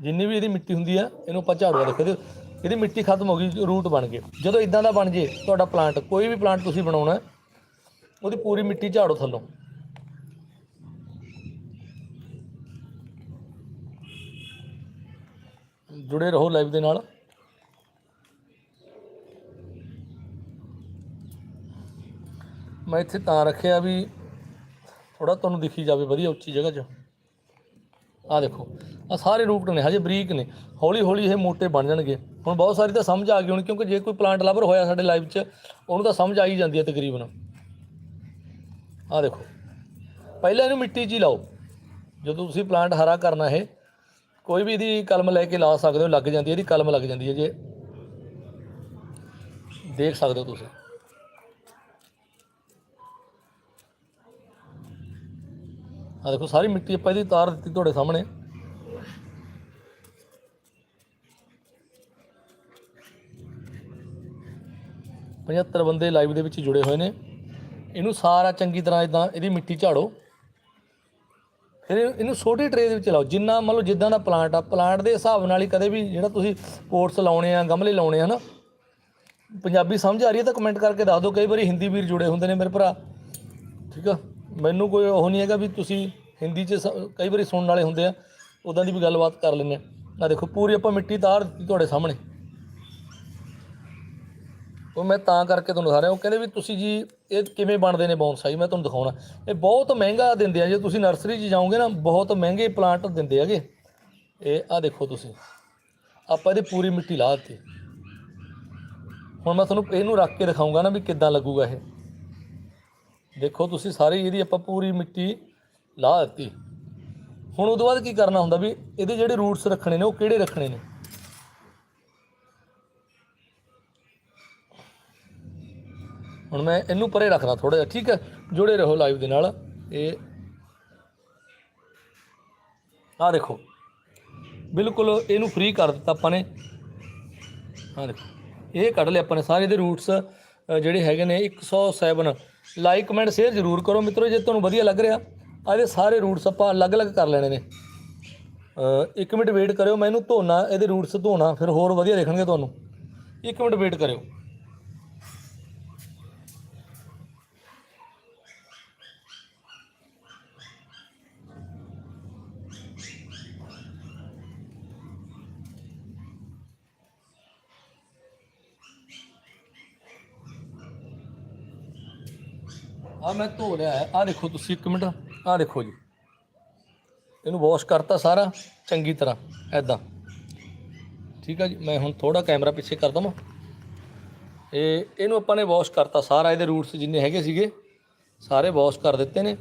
ਜਿੰਨੀ ਵੀ ਇਹਦੀ ਮਿੱਟੀ ਹੁੰਦੀ ਆ, ਇਹਨੂੰ ਆਪਾਂ ਝਾੜੂਆ ਦੇਖੋ ਇਹਦੀ ਮਿੱਟੀ ਖਤਮ ਹੋ ਗਈ ਰੂਟ ਬਣ ਗਏ। ਜਦੋਂ ਇਦਾਂ ਦਾ ਬਣ ਜੇ, ਤੁਹਾਡਾ ਪਲਾਂਟ ਕੋਈ ਵੀ ਪਲਾਂਟ ਤੁਸੀਂ ਬਣਾਉਣਾ, ਉਹਦੀ ਪੂਰੀ ਮਿੱਟੀ ਝਾੜੋ ਥੱਲੋਂ। ਜੁੜੇ ਰਹੋ ਲਾਈਵ ਦੇ ਨਾਲ। ਮੈਂ ਇੱਥੇ ਤਾਂ ਰੱਖਿਆ ਵੀ ਥੋੜਾ ਤੁਹਾਨੂੰ ਦਿਖੀ ਜਾਵੇ, ਵਧੀਆ ਉੱਚੀ ਜਗ੍ਹਾ 'ਚ। ਆ ਦੇਖੋ ਆ ਸਾਰੇ ਰੂਟ ਨੇ, ਹਜੇ ਬਰੀਕ ਨੇ। ਹੌਲੀ ਹੌਲੀ ਇਹ ਮੋਟੇ ਬਣ ਜਾਣਗੇ। ਹੁਣ ਬਹੁਤ ਸਾਰੀ ਤਾਂ ਸਮਝ ਆ ਗਈ ਹੁਣ, ਕਿਉਂਕਿ ਜੇ ਕੋਈ ਪਲਾਂਟ ਲਵਰ ਹੋਇਆ ਸਾਡੇ ਲਾਈਫ 'ਚ, ਉਹਨੂੰ ਤਾਂ ਸਮਝ ਆ ਹੀ ਜਾਂਦੀ ਹੈ ਤਕਰੀਬਨ। ਆ ਦੇਖੋ, ਪਹਿਲਾਂ ਇਹਨੂੰ ਮਿੱਟੀ 'ਚ ਹੀ ਲਾਓ। ਜਦੋਂ ਤੁਸੀਂ ਪਲਾਂਟ ਹਰਾ ਕਰਨਾ ਇਹ, ਕੋਈ ਵੀ ਇਹਦੀ ਕਲਮ ਲੈ ਕੇ ਲਾ ਸਕਦੇ ਹੋ, ਲੱਗ ਜਾਂਦੀ ਹੈ, ਇਹਦੀ ਕਲਮ ਲੱਗ ਜਾਂਦੀ ਹੈ ਜੇ। ਦੇਖ ਸਕਦੇ ਹੋ ਤੁਸੀਂ। ਆ ਦੇਖੋ, ਸਾਰੀ ਮਿੱਟੀ ਆਪਾਂ ਇਹਦੀ ਤਾਰ ਦਿੱਤੀ ਤੁਹਾਡੇ ਸਾਹਮਣੇ। ਪਝੱਤਰ ਬੰਦੇ ਲਾਈਵ ਦੇ ਵਿੱਚ ਜੁੜੇ ਹੋਏ ਨੇ। ਇਹਨੂੰ ਸਾਰਾ ਚੰਗੀ ਤਰ੍ਹਾਂ ਇਦਾਂ ਇਹਦੀ ਮਿੱਟੀ ਝਾੜੋ। ਫਿਰ ਇਹਨੂੰ ਛੋਟੀ ਟਰੇ ਦੇ ਵਿੱਚ ਲਾਓ। ਜਿੰਨਾ ਮੰਨ ਲਓ ਜਿੱਦਾਂ ਦਾ ਪਲਾਂਟ ਆ, ਪਲਾਂਟ ਦੇ ਹਿਸਾਬ ਨਾਲ ਹੀ ਕਦੇ ਵੀ ਜਿਹੜਾ ਤੁਸੀਂ ਪੋਟਸ ਲਾਉਣੇ ਆ, ਗਮਲੇ ਲਾਉਣੇ ਆ ਨਾ, ਪੰਜਾਬੀ ਸਮਝ ਆ ਰਹੀ ਹੈ ਤਾਂ ਕਮੈਂਟ ਕਰਕੇ ਦੱਸ ਦਿਓ। ਕਈ ਵਾਰੀ ਹਿੰਦੀ ਵੀਰ ਜੁੜੇ ਹੁੰਦੇ ਨੇ ਮੇਰੇ ਭਰਾ। ਠੀਕ ਆ? ਮੈਨੂੰ ਕੋਈ ਉਹ ਨਹੀਂ ਹੈਗਾ ਵੀ ਤੁਸੀਂ ਹਿੰਦੀ 'ਚ ਸ- ਕਈ ਵਾਰੀ ਸੁਣਨ ਵਾਲੇ ਹੁੰਦੇ ਆ ਉਦਾਂ ਦੀ ਵੀ ਗੱਲਬਾਤ ਕਰ ਲੈਂਦੇ ਆ। ਆ ਦੇਖੋ, ਪੂਰੀ ਆਪਾਂ ਮਿੱਟੀ ਤਾਰ ਦਿੱਤੀ ਤੁਹਾਡੇ ਸਾਹਮਣੇ। ਉਹ ਮੈਂ ਤਾਂ ਕਰਕੇ ਤੁਹਾਨੂੰ ਦਿਖਾ ਰਿਹਾ, ਉਹ ਕਹਿੰਦੇ ਵੀ ਤੁਸੀਂ ਜੀ, ਇਹ ਕਿਵੇਂ ਬਣਦੇ ਨੇ ਬੌਨਸਾਈ ਮੈਂ ਤੁਹਾਨੂੰ ਦਿਖਾਉਣਾ। ਇਹ ਬਹੁਤ ਮਹਿੰਗਾ ਦਿੰਦੇ ਆ, ਜੇ ਤੁਸੀਂ ਨਰਸਰੀ 'ਚ ਜਾਓਗੇ ਨਾ, ਬਹੁਤ ਮਹਿੰਗੇ ਪਲਾਂਟ ਦਿੰਦੇ ਹੈਗੇ। ਇਹ ਆ ਦੇਖੋ ਤੁਸੀਂ, ਆਪਾਂ ਇਹਦੀ ਪੂਰੀ ਮਿੱਟੀ ਲਾ ਦਿੱਤੀ। ਹੁਣ ਮੈਂ ਤੁਹਾਨੂੰ ਇਹਨੂੰ ਰੱਖ ਕੇ ਦਿਖਾਊਂਗਾ ਨਾ ਵੀ ਕਿੱਦਾਂ ਲੱਗੂਗਾ ਇਹ। ਦੇਖੋ ਤੁਸੀਂ ਸਾਰੀ ਇਹਦੀ ਆਪਾਂ ਪੂਰੀ ਮਿੱਟੀ ਲਾ ਦਿੱਤੀ। ਹੁਣ ਉਦੋਂ ਬਾਅਦ ਕੀ ਕਰਨਾ ਹੁੰਦਾ ਵੀ ਇਹਦੇ ਜਿਹੜੇ ਰੂਟਸ ਰੱਖਣੇ ਨੇ ਉਹ ਕਿਹੜੇ ਰੱਖਣੇ ਨੇ? ਹੁਣ ਮੈਂ ਇਹਨੂੰ ਪਰੇ ਰੱਖਦਾ ਥੋੜਾ ਜਿਹਾ, ਠੀਕ ਹੈ? ਜੁੜੇ ਰਹੋ ਲਾਈਵ ਦੇ ਨਾਲ। ਇਹ ਆ ਦੇਖੋ। ਬਿਲਕੁਲ ਇਹਨੂੰ ਫ੍ਰੀ ਕਰ ਦਿੱਤਾ ਆਪਾਂ ਨੇ। ਆ ਦੇਖੋ। ਇਹ ਕੱਢ ਲਏ ਆਪਾਂ ਨੇ ਸਾਰੇ ਦੇ ਰੂਟਸ ਜਿਹੜੇ ਹੈਗੇ ਨੇ 107 ਲਾਈਕ ਕਮੈਂਟ ਸ਼ੇਅਰ ਜ਼ਰੂਰ ਕਰੋ ਮਿੱਤਰੋ, ਜੇ ਤੁਹਾਨੂੰ ਵਧੀਆ ਲੱਗ ਰਿਹਾ ਆ ਇਹਦੇ ਸਾਰੇ ਰੂਟਸ ਆਪਾਂ ਅਲੱਗ-ਅਲੱਗ ਕਰ ਲੈਣੇ ਨੇ। ਇੱਕ ਮਿੰਟ ਵੇਟ ਕਰਿਓ ਮੈਂ ਇਹਨੂੰ ਧੋਣਾ, ਇਹਦੇ ਰੂਟਸ ਧੋਣਾ, ਫਿਰ ਹੋਰ ਵਧੀਆ ਦੇਖਣਗੇ ਤੁਹਾਨੂੰ। ਇੱਕ ਮਿੰਟ ਵੇਟ ਕਰਿਓ। ਆ ਮੈਂ ਧੋ ਲਿਆ ਹੈ। ਆ ਦੇਖੋ ਤੁਸੀਂ ਇੱਕ ਮਿੰਟ, ਆ ਦੇਖੋ ਜੀ। ਇਹਨੂੰ ਵਾਸ਼ ਕਰਤਾ ਸਾਰਾ, ਚੰਗੀ ਤਰ੍ਹਾਂ ਐਦਾਂ ਠੀਕ ਆ ਜੀ, ਮੈਂ ਹੁਣ ਥੋੜਾ ਕੈਮਰਾ ਪਿੱਛੇ ਕਰ ਦਵਾਂ। ਇਹ, ਇਹਨੂੰ ਆਪਾਂ ਨੇ ਵਾਸ਼ ਕਰਤਾ ਸਾਰਾ, ਇਹਦੇ ਰੂਟਸ ਜਿੰਨੇ ਹੈਗੇ ਸੀਗੇ, ਸਾਰੇ ਵਾਸ਼ ਕਰ ਦਿੱਤੇ ਨੇ।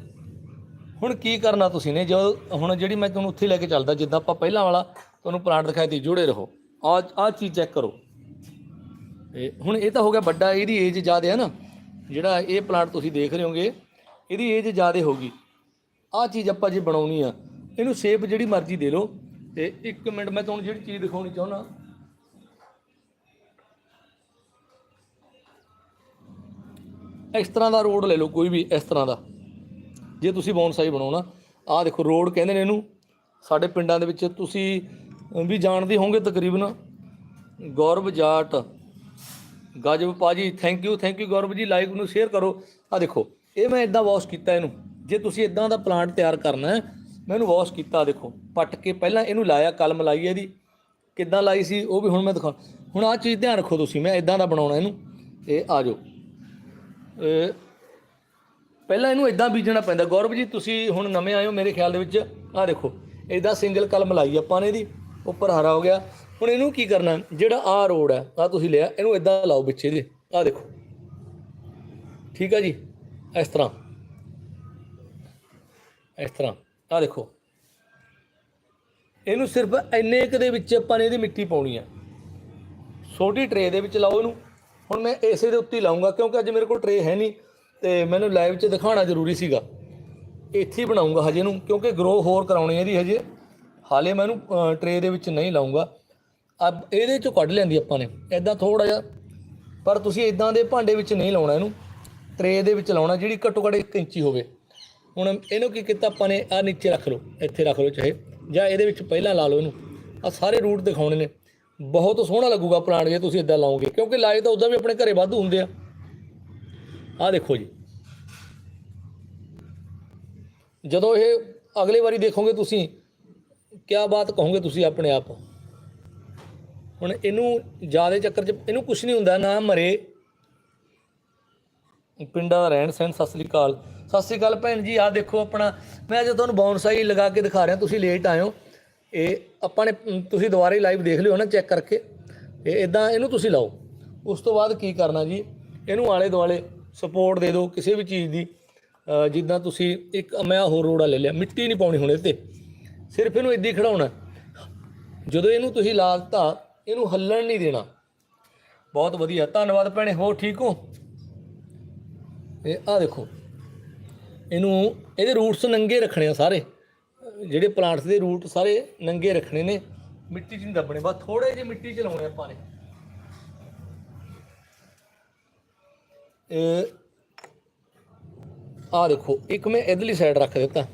ਹੁਣ ਕੀ ਕਰਨਾ ਤੁਸੀਂ ਨੇ? ਜੋ ਹੁਣ ਜਿਹੜੀ ਮੈਂ ਤੁਹਾਨੂੰ ਉੱਥੇ ਲੈ ਕੇ ਚੱਲਦਾ, ਜਿੱਦਾਂ ਆਪਾਂ ਪਹਿਲਾਂ ਵਾਲਾ, ਤੁਹਾਨੂੰ ਪਲਾਂਟ ਦਿਖਾਇਆ ਤੀ ਜੁੜੇ ਰਹੋ। ਆ ਆ ਚੀਜ਼ ਚੈੱਕ ਕਰੋ। ਇਹ, ਹੁਣ ਇਹ ਤਾਂ ਹੋ ਗਿਆ ਵੱਡਾ, ਇਹਦੀ ਏਜ ਜ਼ਿਆਦਾ ਹੈ ਨਾ। ਜਿਹੜਾ ਇਹ ਪਲਾਂਟ ਤੁਸੀਂ ਦੇਖ ਰਹੇ ਹੋਗੇ, ਇਹਦੀ ਏਜ ਜ਼ਿਆਦਾ ਹੋਗੀ ਆ ਚੀਜ਼ ਆਪਾਂ ਜੇ ਬਣਾਉਣੀ ਆ, ਇਹਨੂੰ ਸ਼ੇਪ ਜਿਹੜੀ ਮਰਜ਼ੀ ਦੇ ਲਓ। ਤੇ 1 ਮਿੰਟ ਮੈਂ ਤੁਹਾਨੂੰ ਜਿਹੜੀ ਚੀਜ਼ ਦਿਖਾਉਣੀ ਚਾਹੁੰਦਾ। ਇਸ ਤਰ੍ਹਾਂ ਦਾ ਰੋਡ ਲੈ ਲਓ, ਕੋਈ ਵੀ ਇਸ ਤਰ੍ਹਾਂ ਦਾ। ਜੇ ਤੁਸੀਂ ਬੌਨਸਾਈ ਬਣਾਉਣਾ, ਆਹ ਦੇਖੋ ਰੋਡ ਕਹਿੰਦੇ ਨੇ ਇਹਨੂੰ। ਸਾਡੇ ਪਿੰਡਾਂ ਦੇ ਵਿੱਚ ਤੁਸੀਂ ਵੀ ਜਾਣਦੇ ਹੋਵੋਗੇ ਤਕਰੀਬਨ। ਗੌਰਵ ਜਾਟ ਗਜਬ ਪਾਜੀ thank you thank you Gaurav ji like ਨੂੰ ਸ਼ੇਅਰ ਕਰੋ। ਆ ਦੇਖੋ, ਇਹ ਮੈਂ ਇਦਾਂ ਵਾਸ਼ ਕੀਤਾ ਇਹਨੂੰ। ਜੇ ਤੁਸੀਂ ਇਦਾਂ ਦਾ ਪਲਾਂਟ ਤਿਆਰ ਕਰਨਾ ਹੈ, ਮੈਂ ਇਹਨੂੰ ਵਾਸ਼ ਕੀਤਾ ਦੇਖੋ, ਪੱਟ ਕੇ ਪਹਿਲਾਂ ਇਹਨੂੰ ਲਾਇਆ, ਕਲਮ ਲਾਈ ਇਹਦੀ। ਕਿੱਦਾਂ ਲਾਈ ਸੀ, ਉਹ ਵੀ ਹੁਣ ਮੈਂ ਦਿਖਾ ਹੁਣ ਆਹ ਚੀਜ਼ ਧਿਆਨ ਰੱਖੋ ਤੁਸੀਂ, ਮੈਂ ਇਦਾਂ ਦਾ ਬਣਾਉਣਾ ਇਹਨੂੰ। ਇਹ ਆ ਜਾਓ। ਪਹਿਲਾਂ ਇਹਨੂੰ ਇਦਾਂ ਬੀਜਣਾ ਪੈਂਦਾ। ਗੌਰਵ ਜੀ, ਤੁਸੀਂ ਹੁਣ ਨਵੇਂ ਆਏ ਹੋ ਮੇਰੇ ਖਿਆਲ ਦੇ ਵਿੱਚ। ਆਹ ਦੇਖੋ ਇਦਾਂ ਸਿੰਗਲ ਕਲਮ ਲਾਈ ਆਪਾਂ ਨੇ ਇਹਦੀ। ਉੱਪਰ ਹਰਾ ਹੋ ਗਿਆ। ਹੁਣ ਇਹਨੂੰ ਕੀ ਕਰਨਾ? ਜਿਹੜਾ ਆਹ ਰੋਡ ਹੈ, ਆਹ ਤੁਸੀਂ ਲਿਆ, ਇਹਨੂੰ ਇਦਾਂ ਲਾਓ ਵਿੱਚ ਇਹਦੇ ਆਹ ਦੇਖੋ। ਠੀਕ ਹੈ ਜੀ? ਇਸ ਤਰ੍ਹਾਂ। ਇਸ ਤਰ੍ਹਾਂ। ਆਹ ਦੇਖੋ। ਇਹਨੂੰ ਸਿਰਫ ਇੰਨੇ ਕੁ ਦੇ ਵਿੱਚ ਆਪਾਂ ਨੇ ਇਹਦੀ ਮਿੱਟੀ ਪਾਉਣੀ ਆ। ਛੋਟੀ ਟਰੇ ਦੇ ਵਿੱਚ ਲਾਓ ਇਹਨੂੰ। ਹੁਣ ਮੈਂ ਇਸੇ ਦੇ ਉੱਤੇ ਹੀ ਲਾਉਂਗਾ ਕਿਉਂਕਿ ਅੱਜ ਮੇਰੇ ਕੋਲ ਟਰੇ ਹੈ ਨਹੀਂ, ਤੇ ਮੈਨੂੰ ਲਾਈਵ 'ਚ ਦਿਖਾਉਣਾ ਜ਼ਰੂਰੀ ਸੀਗਾ। ਇੱਥੇ ਬਣਾਉਂਗਾ ਹਜੇ ਨੂੰ ਕਿਉਂਕਿ ਗਰੋ ਹੋਰ ਕਰਾਉਣੀ ਹੈ ਇਹਦੀ ਹਜੇ। ਹਾਲੇ ਮੈਂ ਇਹਨੂੰ ਟਰੇ ਦੇ ਵਿੱਚ ਨਹੀਂ ਲਾਉਂਗਾ ਅਬ ਇਹਦੇ ਚੋਂ ਕੱਢ ਲੈਂਦੀ ਆਪਾਂ ਨੇ ਐਦਾਂ ਥੋੜਾ ਜਿਹਾ। ਪਰ ਤੁਸੀਂ ਇਦਾਂ ਦੇ ਭਾਂਡੇ ਵਿੱਚ ਨਹੀਂ ਲਾਉਣਾ ਇਹਨੂੰ ਟਰੇ ਦੇ ਵਿੱਚ ਲਾਉਣਾ ਜਿਹੜੀ ਘੱਟੋ ਘੱਟ 1 ਇੰਚੀ ਹੋਵੇ। ਹੁਣ ਇਹਨੂੰ ਕੀ ਕੀਤਾ ਆਪਾਂ ਨੇ ਆ ਨੀਚੇ ਰੱਖ ਲਓ, ਇੱਥੇ ਰੱਖ ਲਓ ਚਾਹੇ, ਜਾਂ ਇਹਦੇ ਵਿੱਚ ਪਹਿਲਾਂ ਲਾ ਲਓ ਇਹਨੂੰ। ਆ ਸਾਰੇ ਰੂਟ ਦਿਖਾਉਣੇ ਨੇ। ਬਹੁਤ ਸੋਹਣਾ ਲੱਗੂਗਾ ਪਲਾਂਟ ਜੇ ਤੁਸੀਂ ਇਦਾਂ ਲਾਓਗੇ, ਕਿਉਂਕਿ ਲਾਏ ਤਾਂ ਉਦਾਂ ਵੀ ਆਪਣੇ ਘਰੇ ਵਾਧੂ ਹੁੰਦੇ ਆ। ਆ ਦੇਖੋ ਜੀ। ਜਦੋਂ ਇਹ ਅਗਲੀ ਵਾਰੀ ਦੇਖੋਗੇ ਤੁਸੀਂ, ਕਿਆ ਬਾਤ ਕਹੋਗੇ ਤੁਸੀਂ ਆਪਣੇ ਆਪ? ਹੁਣ ਇਹਨੂੰ ਜ਼ਿਆਦਾ ਚੱਕਰ 'ਚ ਇਹਨੂੰ ਕੁਝ ਨਹੀਂ ਹੁੰਦਾ, ਨਾ ਮਰੇ। ਪਿੰਡਾਂ ਦਾ ਰਹਿਣ ਸਹਿਣ, ਸਤਿ ਸ੍ਰੀ ਅਕਾਲ। ਸਤਿ ਸ੍ਰੀ ਅਕਾਲ ਭੈਣ ਜੀ, ਆਹ ਦੇਖੋ ਆਪਣਾ, ਮੈਂ ਅੱਜ ਤੁਹਾਨੂੰ ਬੌਨਸਾਈ ਲਗਾ ਕੇ ਦਿਖਾ ਰਿਹਾ, ਤੁਸੀਂ ਲੇਟ ਆਇਓ ਇਹ ਆਪਾਂ ਨੇ ਤੁਸੀਂ ਦੁਬਾਰਾ ਹੀ ਲਾਈਵ ਦੇਖ ਲਿਓ ਨਾ ਚੈੱਕ ਕਰਕੇ। ਇਹ ਇਦਾਂ ਇਹਨੂੰ ਤੁਸੀਂ ਲਾਓ। ਉਸ ਤੋਂ ਬਾਅਦ ਕੀ ਕਰਨਾ ਜੀ, ਇਹਨੂੰ ਆਲੇ ਦੁਆਲੇ ਸਪੋਰਟ ਦੇ ਦਿਓ ਕਿਸੇ ਵੀ ਚੀਜ਼ ਦੀ। ਜਿੱਦਾਂ ਤੁਸੀਂ ਇੱਕ, ਮੈਂ ਹੋਰ ਰੋੜਾ ਲੈ ਲਿਆ, ਮਿੱਟੀ ਨਹੀਂ ਪਾਉਣੀ ਹੁਣ ਇਹਦੇ ਤੇ। ਸਿਰਫ ਇਹਨੂੰ ਇੱਦਾਂ ਹੀ ਖੜਾਉਣਾ ਜਦੋਂ ਇਹਨੂੰ ਤੁਸੀਂ ਲਾ ਦਿੱਤਾ ਇਹਨੂੰ ਹੱਲਣ ਨਹੀਂ ਦੇਣਾ। ਬਹੁਤ ਵਧੀਆ, ਧੰਨਵਾਦ ਭੈਣੇ ਹੋ ਠੀਕ ਹੋ? ਇਹ ਆ ਦੇਖੋ, ਇਹਨੂੰ ਇਹਦੇ ਰੂਟਸ ਨੰਗੇ ਰੱਖਣੇ ਆ ਸਾਰੇ। ਜਿਹੜੇ ਪਲਾਂਟਸ ਦੇ ਰੂਟ ਸਾਰੇ ਨੰਗੇ ਰੱਖਣੇ ਨੇ। ਮਿੱਟੀ 'ਚ ਨਹੀਂ ਦੱਬਣੇ, ਬਸ ਥੋੜੇ ਜਿਹੇ ਮਿੱਟੀ 'ਚ ਲਾਉਣੇ ਆਪਾਂ ਨੇ। ਇਹ ਆ ਦੇਖੋ, ਇੱਕ ਮੈਂ ਇਧਰਲੀ ਸਾਈਡ ਰੱਖ ਦਿੱਤਾ।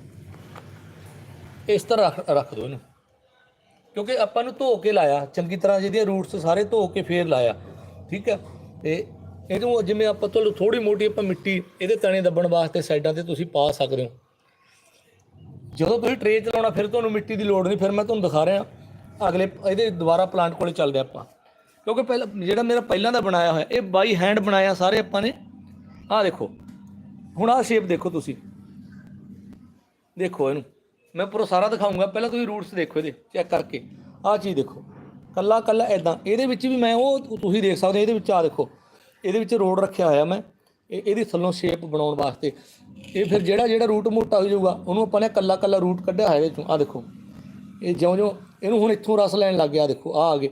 ਇਸ ਤਰ੍ਹਾਂ ਰੱਖ ਰੱਖ ਦਿਓ ਇਹਨੂੰ। ਕਿਉਂਕਿ ਆਪਾਂ ਨੂੰ ਧੋ ਕੇ ਲਾਇਆ, ਚੰਗੀ ਤਰ੍ਹਾਂ ਜਿਹਦੇ ਰੂਟਸ ਸਾਰੇ ਧੋ ਕੇ ਫੇਰ ਲਾਇਆ, ਠੀਕ ਹੈ? ਤੇ ਇਹਨੂੰ ਜਿਵੇਂ ਆਪਾਂ ਤੁਹਾਨੂੰ ਥੋੜੀ ਮੋਟੀ ਆਪਾਂ ਮਿੱਟੀ ਇਹਦੇ ਤਣੇ ਦੱਬਣ ਵਾਸਤੇ ਸਾਈਡਾਂ ਤੇ ਤੁਸੀਂ ਪਾ ਸਕਦੇ ਹੋ। ਜਦੋਂ ਤੁਸੀਂ ਟਰੇ ਚਲਾਉਣਾ, ਫਿਰ ਤੁਹਾਨੂੰ ਮਿੱਟੀ ਦੀ ਲੋੜ ਨਹੀਂ, ਫਿਰ ਮੈਂ ਤੁਹਾਨੂੰ ਦਿਖਾ ਰਿਹਾ। ਅਗਲੇ, ਇਹਦੇ ਦੁਬਾਰਾ ਪਲਾਂਟ ਕੋਲੇ ਚੱਲਦੇ ਆਪਾਂ। ਕਿਉਂਕਿ ਪਹਿਲਾਂ, ਜਿਹੜਾ ਮੇਰਾ ਪਹਿਲਾਂ ਦਾ ਬਣਾਇਆ ਹੋਇਆ, ਇਹ ਬਾਈ ਹੈਂਡ ਬਣਾਇਆ ਸਾਰੇ ਆਪਾਂ ਨੇ। ਆਹ ਦੇਖੋ, ਹੁਣ ਆਹ ਸ਼ੇਪ ਦੇਖੋ ਤੁਸੀਂ। ਦੇਖੋ ਇਹਨੂੰ। ਮੈਂ ਪੂਰਾ ਸਾਰਾ ਦਿਖਾਉਂਗਾ, ਪਹਿਲਾਂ ਤੁਸੀਂ ਰੂਟਸ ਦੇਖੋ ਇਹਦੇ ਚੈੱਕ ਕਰਕੇ। ਆਹ ਚੀਜ਼ ਦੇਖੋ। ਕੱਲਾ ਕੱਲਾ ਐਦਾਂ ਇਹਦੇ ਵਿੱਚ ਵੀ ਮੈਂ ਉਹ ਤੁਸੀਂ ਦੇਖ ਸਕਦੇ ਇਹਦੇ ਵਿੱਚ ਆ ਦੇਖੋ। ਇਹਦੇ ਵਿੱਚ ਰੋਡ ਰੱਖਿਆ ਹੋਇਆ ਮੈਂ। ਇਹ ਇਹਦੀ ਥੱਲੋਂ ਸ਼ੇਪ ਬਣਾਉਣ ਵਾਸਤੇ। ਇਹ ਫਿਰ ਜਿਹੜਾ ਜਿਹੜਾ ਰੂਟ ਮੋਟਾ ਹੋ ਜਾਊਗਾ, ਉਹਨੂੰ ਆਪਾਂ ਨੇ ਕੱਲਾ ਕੱਲਾ ਰੂਟ ਕੱਢਿਆ ਹੋਇਆ ਇਹਦੇ ਚੋਂ। ਆ ਦੇਖੋ। ਇਹ ਜਿਉਂ-ਜਿਉਂ ਇਹਨੂੰ ਹੁਣ ਇੱਥੋਂ ਰਸ ਲੈਣ ਲੱਗ ਗਿਆ ਦੇਖੋ ਆ ਆ ਗਏ।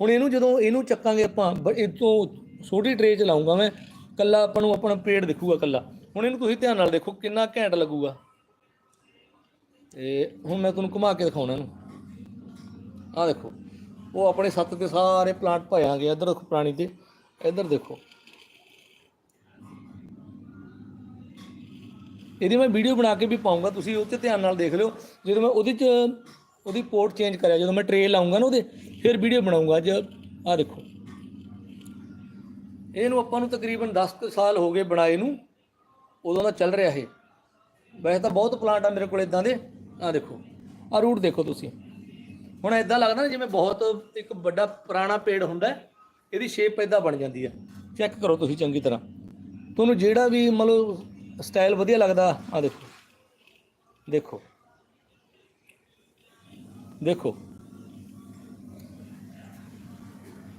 ਹੁਣ ਇਹਨੂੰ ਜਦੋਂ ਇਹਨੂੰ ਚੱਕਾਂਗੇ ਆਪਾਂ, ਬ- ਇਹ ਤੋਂ ਛੋਟੀ ਟਰੇ ਚ ਲਾਉਂਗਾ ਮੈਂ। ਕੱਲਾ ਆਪਾਂ ਨੂੰ ਆਪਣਾ ਪੇੜ ਦਿਖੂਗਾ ਕੱਲਾ। ਹੁਣ ਇਹਨੂੰ ਤੁਸੀਂ ਧਿਆਨ ਨਾਲ ਦੇਖੋ, ਕਿੰਨਾ ਘੈਂਟ ਲੱਗੂਗਾ। ਤੇ ਹੁਣ ਮੈਂ ਤੁਹਾਨੂੰ ਘੁਮਾ ਕੇ ਦਿਖਾਉਣਾ ਇਹਨੂੰ। ਆਹ ਦੇਖੋ, ਉਹ ਆਪਣੇ ਸੱਤ ਤੇ ਸਾਰੇ ਪਲਾਂਟ ਪਾਇਆਂਗੇ ਇੱਧਰ ਦੇਖੋ ਪ੍ਰਾਣੀ ਤੇ, ਇੱਧਰ ਦੇਖੋ। ਇਹਦੀ ਮੈਂ ਵੀਡੀਓ ਬਣਾ ਕੇ ਵੀ ਪਾਉਂਗਾ, ਤੁਸੀਂ ਉਹ 'ਤੇ ਧਿਆਨ ਨਾਲ ਦੇਖ ਲਿਓ। ਜਦੋਂ ਮੈਂ ਉਹਦੇ 'ਚ, ਉਹਦੀ ਪੋਰਟ ਚੇਂਜ ਕਰਿਆ, ਜਦੋਂ ਮੈਂ ਟਰੇ ਲਾਉਂਗਾ ਨਾ ਉਹਦੇ, ਫਿਰ ਵੀਡੀਓ ਬਣਾਉਂਗਾ ਅੱਜ। ਆਹ ਦੇਖੋ। ਇਹਨੂੰ ਆਪਾਂ ਨੂੰ ਤਕਰੀਬਨ 10 ਕੁ ਸਾਲ ਹੋ ਗਏ ਬਣਾਏ ਨੂੰ, ਉਦੋਂ ਦਾ ਚੱਲ ਰਿਹਾ ਇਹ। ਵੈਸੇ ਤਾਂ ਬਹੁਤ ਪਲਾਂਟ ਆ ਮੇਰੇ ਕੋਲ ਇਦਾਂ ਦੇ। ਆਹ ਦੇਖੋ, ਆਹ ਰੂਟ ਦੇਖੋ ਤੁਸੀਂ। ਹੁਣ ਇਦਾਂ ਲੱਗਦਾ ਨਾ ਜਿਵੇਂ ਬਹੁਤ ਇੱਕ ਵੱਡਾ ਪੁਰਾਣਾ ਪੇੜ ਹੁੰਦਾ, ਇਹਦੀ ਸ਼ੇਪ ਇਦਾਂ ਬਣ ਜਾਂਦੀ ਹੈ ਚੈੱਕ ਕਰੋ ਤੁਸੀਂ ਚੰਗੀ ਤਰ੍ਹਾਂ। ਤੁਹਾਨੂੰ ਜਿਹੜਾ ਵੀ ਮਤਲਬ ਸਟਾਈਲ ਵਧੀਆ ਲੱਗਦਾ ਆ ਦੇਖੋ। ਦੇਖੋ। ਦੇਖੋ।